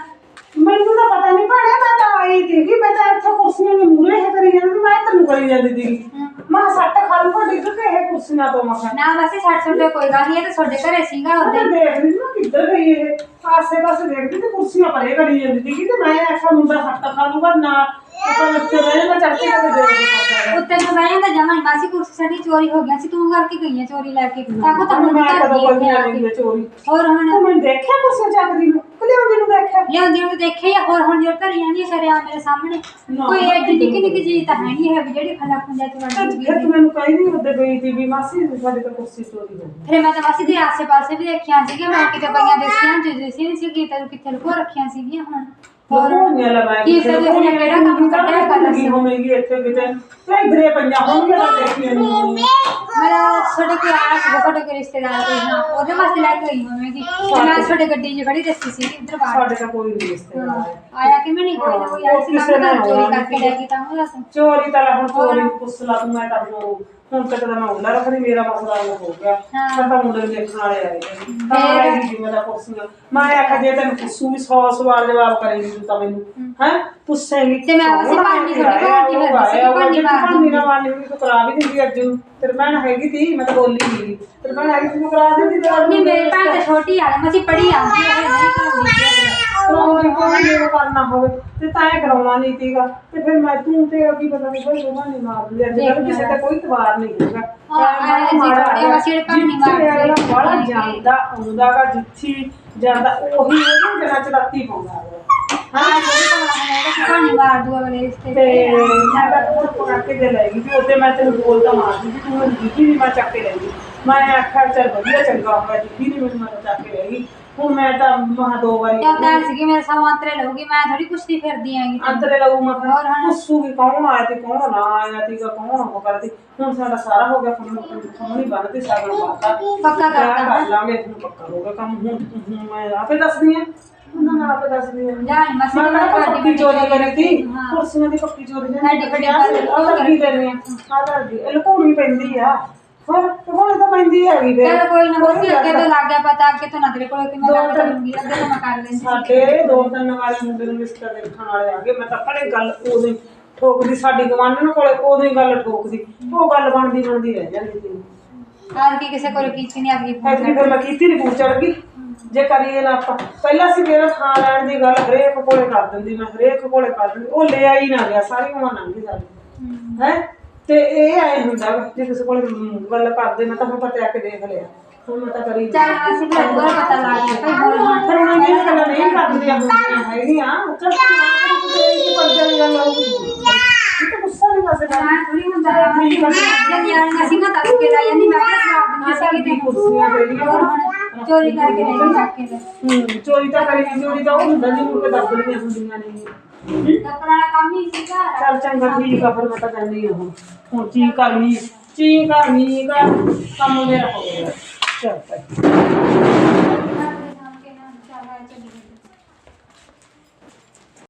ਮੈਨੂੰ ਤਾਂ ਪਤਾ ਨਹੀਂ ਪੜਿਆ ਮੈਂ ਤਾਂ ਆਈ ਸੀਗੀ ਮੈਂ ਤਾਂ ਇੱਥੇ ਕੁਰਸੀਆਂ ਦੇ ਮੂਹਰੇ ਹੈ ਕਰੀ ਜਾਂਦੀ ਮੈਂ ਤੈਨੂੰ ਕਰੀ ਜਾਂਦੀ ਸੀਗੀ ਮੈਂ ਸੱਟ ਖਾਲ ਕੋ ਡਿੱਗ ਕੇ ਇਹ ਕੁਰਸੀਆਂ ਤੋਂ ਮੈਂ ਕਿਹਾ। ਨਾ ਮਾਸੀ ਛੱਡ ਛੁੱਟ ਕੋਈ ਗੱਲ ਨਹੀਂ ਇਹ ਤਾਂ ਤੁਹਾਡੇ ਘਰੇ ਸੀਗਾ ਮੈਂ ਉਹਦੇ। ਦੇਖਦੀ ਸੀ ਮੈਂ ਕਿੱਧਰ ਗਈ ਇਹ। ਆਸੇ ਪਾਸੇ ਦੇਖਦੀ ਤੇ ਕੁਰਸੀਆਂ ਪਰੇ ਕਰੀ ਜਾਂਦੀ ਸੀਗੀ ਤੇ ਮੈਂ ਐਸਾ ਮੁੰਡਾ ਸੱਟ ਖਾ ਲੂਗਾ ਨਾ। ਉਹ ਤਾਂ ਉੱਤੇ ਰਹਿ ਮੈਂ ਚੱਕ ਕੇ ਕਦੇ ਦੇ ਦੇ ਉੱਤੇ ਨੂੰ ਬਹਿ ਜਾਂਦਾ ਜਮਾਂ ਹੀ ਮਾਸੀ ਕੁਰਸੀ ਸਾਡੀ ਚੋਰੀ ਹੋ ਗਿਆ ਸੀ ਤੂੰ ਕਰਕੇ ਗਈ ਹੈ ਚੋਰੀ ਲੈ ਕੇ। ਤਾਂ ਕੋ ਤਾਂ ਮੈਂ ਮੁੰਡਾ ਕਦੋਂ ਘਰ ਕੋਈ ਦੀ ਨਹੀਂ ਆਈ ਚੋਰੀ। ਹੋਰ ਹੁਣ? ਤੂੰ ਮੈਨੂੰ ਦੇਖਿਆ ਕੁਰਸੀਆਂ ਚੱਕਦੀ ਨੂੰ? ਕਲਿਆਉਂਦੀ ਨੂੰ ਦੇਖਿਆ? ਲਿਆਉਂਦੀ ਨੂੰ ਦੇਖੇ ਜਾਂ ਹੋਰ ਹੁਣ ਜਿਹੜਾ ਘਰੇ ਆਂਦੀ ਸਰਿਆ ਮੇਰੇ ਸਾਹਮਣੇ। ਨਾ। ਕੋਈ ਐਡੀ ਨਿੱਕੀ ਨਿੱਕੀ ਚੀਜ਼ ਤਾਂ ਹੈ ਨਹੀਂ ਹੈ ਵੀ ਜਿਹੜੀ ਖੱਲਾ ਖੁੰਜਾ ਚ ਵੜ ਫਿਰ ਗਈ ਤੂੰ ਮੈਨੂੰ ਕਹਿੰਦੀ ਉਹਦੇ ਗਈ ਸੀ ਵੀ ਮਾਸੀ ਸਾਡੇ ਤਾਂ ਕੁਰਸੀ ਚੋਰੀ ਹੋ ਗਈ। ਫਿਰ ਮੈਂ ਤਾਂ ਮਾਸੀ ਦੇ ਆਸੇ ਪਾਸੇ ਵੀ ਦੇਖਿਆ ਸੀਗੀਆਂ ਮੈਂ ਕਿਤੇ ਪਈਆਂ ਦੇਖੀਆਂ ਜਿੱਦੇ ਸੀ ਸੀ ਕਿੱਥੇ ਲੁਕੋ ਰੱਖੀਆਂ ਸੀਗੀਆਂ ਹੁਣ। ਹੋਰ ਹੋਣੀਆਂ ਲਵਾਈ ਕੀ ਪਤਾ ਇਹਨੇ ਕਿਹੜਾ ਕੰਮ ਕੱਢਿਆ ਕਰ ਲੱਗੀ ਹੋਵੇਗੀ ਇੱਥੇ ਕਿਤੇ? ਤੇ ਇਧਰੇ ਪੰਜਾਂ ਹੋਣਗੀਆਂ ਤਾਂ ਦੇਖੀਆਂ ਨਹੀਂ ਮੇਰਾ ਤੁਹਾਡੇ ਕੋਈ ਆਇਆ ਸੀ ਤੁਹਾਡੇ ਕੋਈ ਰਿਸ਼ਤੇਦਾਰ ਕੋਈ ਹਾਂ ਉਹਦੇ ਵਾਸਤੇ ਲੈ ਕੇ ਗਈ ਹੋਵੇਗੀ ਤੇ ਮੈਂ ਤੁਹਾਡੇ ਗੱਡੀ 'ਚ ਖੜੀ ਦੱਸੀ ਸੀ ਇੱਧਰ ਬਾਹਰ ਸਾਡੇ ਤਾਂ ਕੋਈ ਨਹੀਂ ਰਿਸ਼ਤੇਦਾਰ ਆਇਆ। ਕਿ ਮੈਂ ਨਹੀਂ ਕੋਈ ਨਾ ਕੋਈ? ਆਇਆ ਸੀ ਕਿਸੇ ਨੇ ਚੋਰੀ ਕਰਕੇ ਲੈ ਗਈ ਤਾਂ ਉਹਦਾ ਤਾਂ ਚੋਰੀ ਤਾਂ ਹੁਣ ਚੋਰੀ ਪੁੱਛ ਲਾ ਤੂੰ ਮੈਂ ਤਾਂ ਹੁਣ ਹੁਣ ਤੱਕ ਤਾਂ ਮੈਂ ਉਹਨਾਂ ਰੱਖਣੀ ਮੇਰਾ ਮਸਲਾ ਹੱਲ ਹੋ ਗਿਆ। ਹਾਂ। ਮੈਂ ਤਾਂ ਮੁੰਡੇ ਨੂੰ ਦੇਖਣ ਵਾਲੇ ਆਏ ਨੇ ਤਾਂ ਆਏਗੀ ਜੀ ਮੇਰਾ ਪੁੱਛਣਾ ਮੈਂ ਆਖਿਆ ਜੇ ਤੈਨੂੰ ਪੁੱਛੂ ਵੀ 100 ਸਵਾਲ ਜਵਾਬ ਕਰੇਗੀ ਤੂੰ ਤਾਂ ਮੈਨੂੰ ਹੈ। ਪੁੱਛੇਗੀ ਤੇ ਮੈਂ ਵੈਸੇ ਭਾਂਡੀ ਥੋੜ੍ਹੀ ਭਾਂਡੀ ਫਿਰਦੀ ਸੀ, ਭਾਂਡੀ ਮਾਰ ਭਾਂਡੀ ਨਾ ਮਾਰਨੀ ਵੀ ਤੂੰ ਕਰਾ ਵੀ ਦਿੰਦੀ ਅੱਜ। ਨੂੰ ਤੇਰੀ ਭੈਣ ਹੈਗੀ ਤੀ ਮੈਂ ਤਾਂ ਬੋਲੀ ਨਹੀਂ ਤੇਰੀ ਭੈਣ ਹੈਗੀ ਤੂੰ ਕਰਾ ਦਿੰਦੀ ਤੇ ਅੱਜ ਨਹੀਂ ਮੇਰੀ ਭੈਣ ਤਾਂ ਛੋਟੀ ਆ ਮੈਂ ਅਸੀਂ ਪੜ੍ਹੀ ਆਂਦੀ ਹੈ ਨਹੀਂ ਕਰਾਉਂਦੀ। ਕਰਾਉਣੀ ਕੋਈ ਨਹੀਂ। ਕਰਨਾ ਹੋਵੇ ਤੇ ਤਾਂ ਇਹ ਕਰਾਉਣਾ ਨਹੀਂ ਤੀਗਾ ਤੇ ਫਿਰ ਮੈਂ ਤੂੰ ਤੇ ਕੀ ਪਤਾ ਨਹੀਂ ਕੋਈ ਰੋਣਾ ਨਹੀਂ ਮਾਰ ਲਿਆ ਕੱਲ੍ਹ ਕਿਸੇ ਤੇ ਕੋਈ ਤਵਾਰ ਨਹੀਂ ਹੈਗਾ ਜਿਹੜੇ ਵਾਲਾ ਜਾਂਦਾ ਆਉਂਦਾ ਗਾ ਜਿੱਥੇ ਜਾਂਦਾ ਉਹੀ ਉਹਨੂੰ ਜਨਾ ਚੜਾਤੀ ਪਾਉਂਦਾ। ਹਾਂ ਜਿਹੜੀ ਤਾਂ ਕਹਾਣੀ ਮਾਰ ਦੂਆ ਵਾਲੇ ਤੇ ਮੈਂ ਤਾਂ ਚੁੱਪ ਕਰਕੇ ਦੇ ਲੈ ਗਈ ਵੀ ਉੱਤੇ ਮੈਂ ਤੈਨੂੰ ਬੋਲਦਾ ਮਾਰਦੀ ਸੀ ਤੂੰ ਮੈਨੂੰ ਦਿੱਤੀ ਨਹੀਂ ਮੈਂ ਚੱਕ ਕੇ ਲੈ ਗਈ ਮੈਂ ਆਖਿਆ ਚੱਲ ਵਧੀਆ ਚੰਗਾ ਹੋ ਗਿਆ ਦਿੱਤੀ ਨਹੀਂ ਮੈਨੂੰ ਮੈਂ ਤਾਂ ਚੱਕ ਕੇ ਲੈ ਗਈ। ਹੁਣ ਮੈਂ ਤਾਂ ਮਹਾ ਦੋ ਵਾਰੀ ਜਦ ਤਾਂ ਸੀਗੀ ਮੇਰੇ ਸਮਾਂਤਰੇ ਲਊਗੀ ਮੈਂ ਥੋੜੀ ਕੁਸ਼ਤੀ ਫਿਰਦੀ ਆਂਗੀ ਅੰਤਰੇ ਲਊ ਮੈਂ ਹੋਰ ਹੁਣ? ਪੁੱਛੂਗੀ ਕੌਣ ਆਇਆ ਤੇ ਕੌਣ ਨਾ ਆਇਆ ਤੀਗਾ ਕੌਣ ਉਹ ਕਰਦੀ ਹੁਣ ਸਾਡਾ ਸਾਰਾ ਹੋ ਗਿਆ ਫੋਨ ਫੋਨ ਹੀ ਬੰਦ ਤੇ ਸਾਗਣ ਪਾਤਾ ਪੱਕਾ ਵਿਆਹ ਕਰਤਾ। ਕਰ ਲਾਂਗੇ ਹੁਣ ਪੱਕਾ ਹੋ ਗਿਆ ਕੰਮ ਹੁਣ ਹੁਣ ਮੈਂ ਆਪੇ ਦੱਸਦੀ ਆ ਉਹਨਾਂ ਮੈਂ ਆਪੇ ਦੱਸਦੀ ਆ ਜਾਣ ਮਸੀ ਮੈਂ ਮੈਂ ਕਿਹੜਾ ਪੱਕੀ ਚੋਰੀ ਕਰੀ ਤੀ ਹਾਂ। ਕੁਰਸੀਆਂ ਦੀ ਪੱਕੀ ਚੋਰੀ ਨੇ ਐਡੀ ਵੱਡੀ ਗੱਲ ਉਹ ਲੱਗੀ ਲੈਣੀ ਆ ਆ ਦੱਸਦੀ ਇਹ ਲੁਕਾਉਣੀ ਪੈਂਦੀ ਆ ਹੋਰ ਲੁਕਾਉਣੀ ਤਾਂ ਪੈਂਦੀ ਹੈਗੀ ਫਿਰ ਚਲ ਕੋਈ ਨਾ ਕੋਈ ਅੱਗੇ ਤੋਂ। ਲੱਗ ਗਿਆ ਪਤਾ ਅੱਗੇ ਤੋਂ ਨਾ ਤੇਰੇ ਕੋਲ ਕਿ ਮੈਂ ਗੱਲ ਕਰੂੰਗੀ ਅੱਗੇ ਤੋਂ ਮੈਂ ਕਰ ਲੈਂਦੀ। ਸਾਡੇ ਦੋ ਤਿੰਨ ਵਾਲੇ ਮੁੰਡੇ ਨੂੰ ਰਿਸ਼ਤਾ ਦੇਖਣ ਵਾਲੇ ਆ ਗਏ। ਮੈਂ ਤਾਂ ਪੜੇ ਗੱਲ ਹੀ ਠੋਕਦੀ ਸਾਡੀ ਗਵਾਂਢਣ ਕੋਲੇ ਉਦੋਂ ਹੀ ਗੱਲ ਠੋਕਦੀ। ਉਹ ਗੱਲ ਬਣਦੀ ਬਣਦੀ ਰਹਿ ਜਾਂਦੀ ਸੀ। ਆਜ ਕੀ ਕਿਸੇ ਕੋਲ ਕੀਤੀ ਨਹੀਂ ਆਖੀ ਐਤਕੀ ਫਿਰ ਮੈਂ ਕੀਤੀ ਨਹੀਂ ਪੂਛ ਚੜ ਗਈ। ਜੇ ਕਰੀਏ ਨਾ ਆਪਾਂ। ਪਹਿਲਾਂ ਸੀ ਮੇਰਾ ਥਾਂ ਲੈਣ ਦੀ ਗੱਲ ਹਰੇਕ ਕੋਲੇ ਕਰ ਦਿੰਦੀ ਮੈਂ ਹਰੇਕ ਕੋਲੇ ਕਰ ਦਿੰਦੀ। ਉਹ ਲੈ ਆਈ ਨਾ ਗਿਆ ਸਾਰੀ ਉਮਰ ਲੰਘ ਗਈ ਸਾਡੀ। ਹੈ? ਤੇ ਇਹ ਆਏ ਹੁੰਦਾ ਵਾ, ਜੇ ਕਿਸੇ ਕੋਲੇ ਗੱਲ ਕਰਦੇ ਮੈਂ ਤਾਂ ਹੁਣ ਪਤਾ ਕੇ ਦੇਖ ਲਿਆ। ਹੁਣ ਮੈਂ ਤਾਂ ਕਰੀ ਚੱਲ ਅਸੀਂ ਫਿਰ ਹੋਰ ਪਤਾ ਲੱਗ ਗਿਆ ਭਾਈ ਹੋਰ ਹੁਣ ਫਿਰ ਉਹਨਾਂ ਨੇ ਗੱਲਾਂ ਨਹੀਂ ਕਰਦੀਆਂ ਹੁੰਦੀਆਂ ਹੈਗੀਆਂ ਚੱਲ ਤੂੰ ਨਾ ਕਰ ਤੂੰ ਤੇ ਇਹ ਪਰਦੇ ਦੀ ਗੱਲ ਆਉਗੀ ਇਹ ਤਾਂ ਗੁੱਸਾ ਨਹੀਂ ਕਰਦੇ ਮੈਂ ਥੋੜੀ ਹੁੰਦਾ ਆ ਮੈਂ ਜਦ ਯਾਰ ਅਸੀਂ ਨਾ ਦੱਸ ਕੇ ਲੈ ਜਾਂਦੀ ਮੈਂ ਕਿਹਾ ਜਵਾਬ ਦਿੰਦੀ ਸੀ ਸਾਡੀ ਕੁਰਸੀਆਂ ਜਿਹੜੀਆਂ ਹੋਰ ਹੁਣ ਚੋਰੀ ਕਰਕੇ ਲੈ ਗਈ ਚੱਕ ਕੇ ਲੈ ਹੂੰ ਚੋਰੀ ਤਾਂ ਕਰੀ ਚੋਰੀ ਤਾਂ ਉਹ ਹੁੰਦਾ ਜੀ ਮੁੜ ਕੇ ਦੱਬ ਲਈਆਂ ਹੁੰਦੀਆਂ ਨੇ। ਪੁਰਾਣਾ ਕੰਮ ਹੀ ਸੀਗਾ ਚੱਲ ਚੰਗਾ ਠੀਕ ਆ ਫਿਰ ਮੈਂ ਤਾਂ ਕਹਿੰਦੀ ਆ ਹੁਣ। ਹੁਣ ਚੀ ਕਰਨੀ ਚੀ ਕਰਨੀ ਕਰ। ਕੰਮ ਮੇਰਾ ਹੋ ਗਿਆ। ਚੱਲ ਭਾਈ।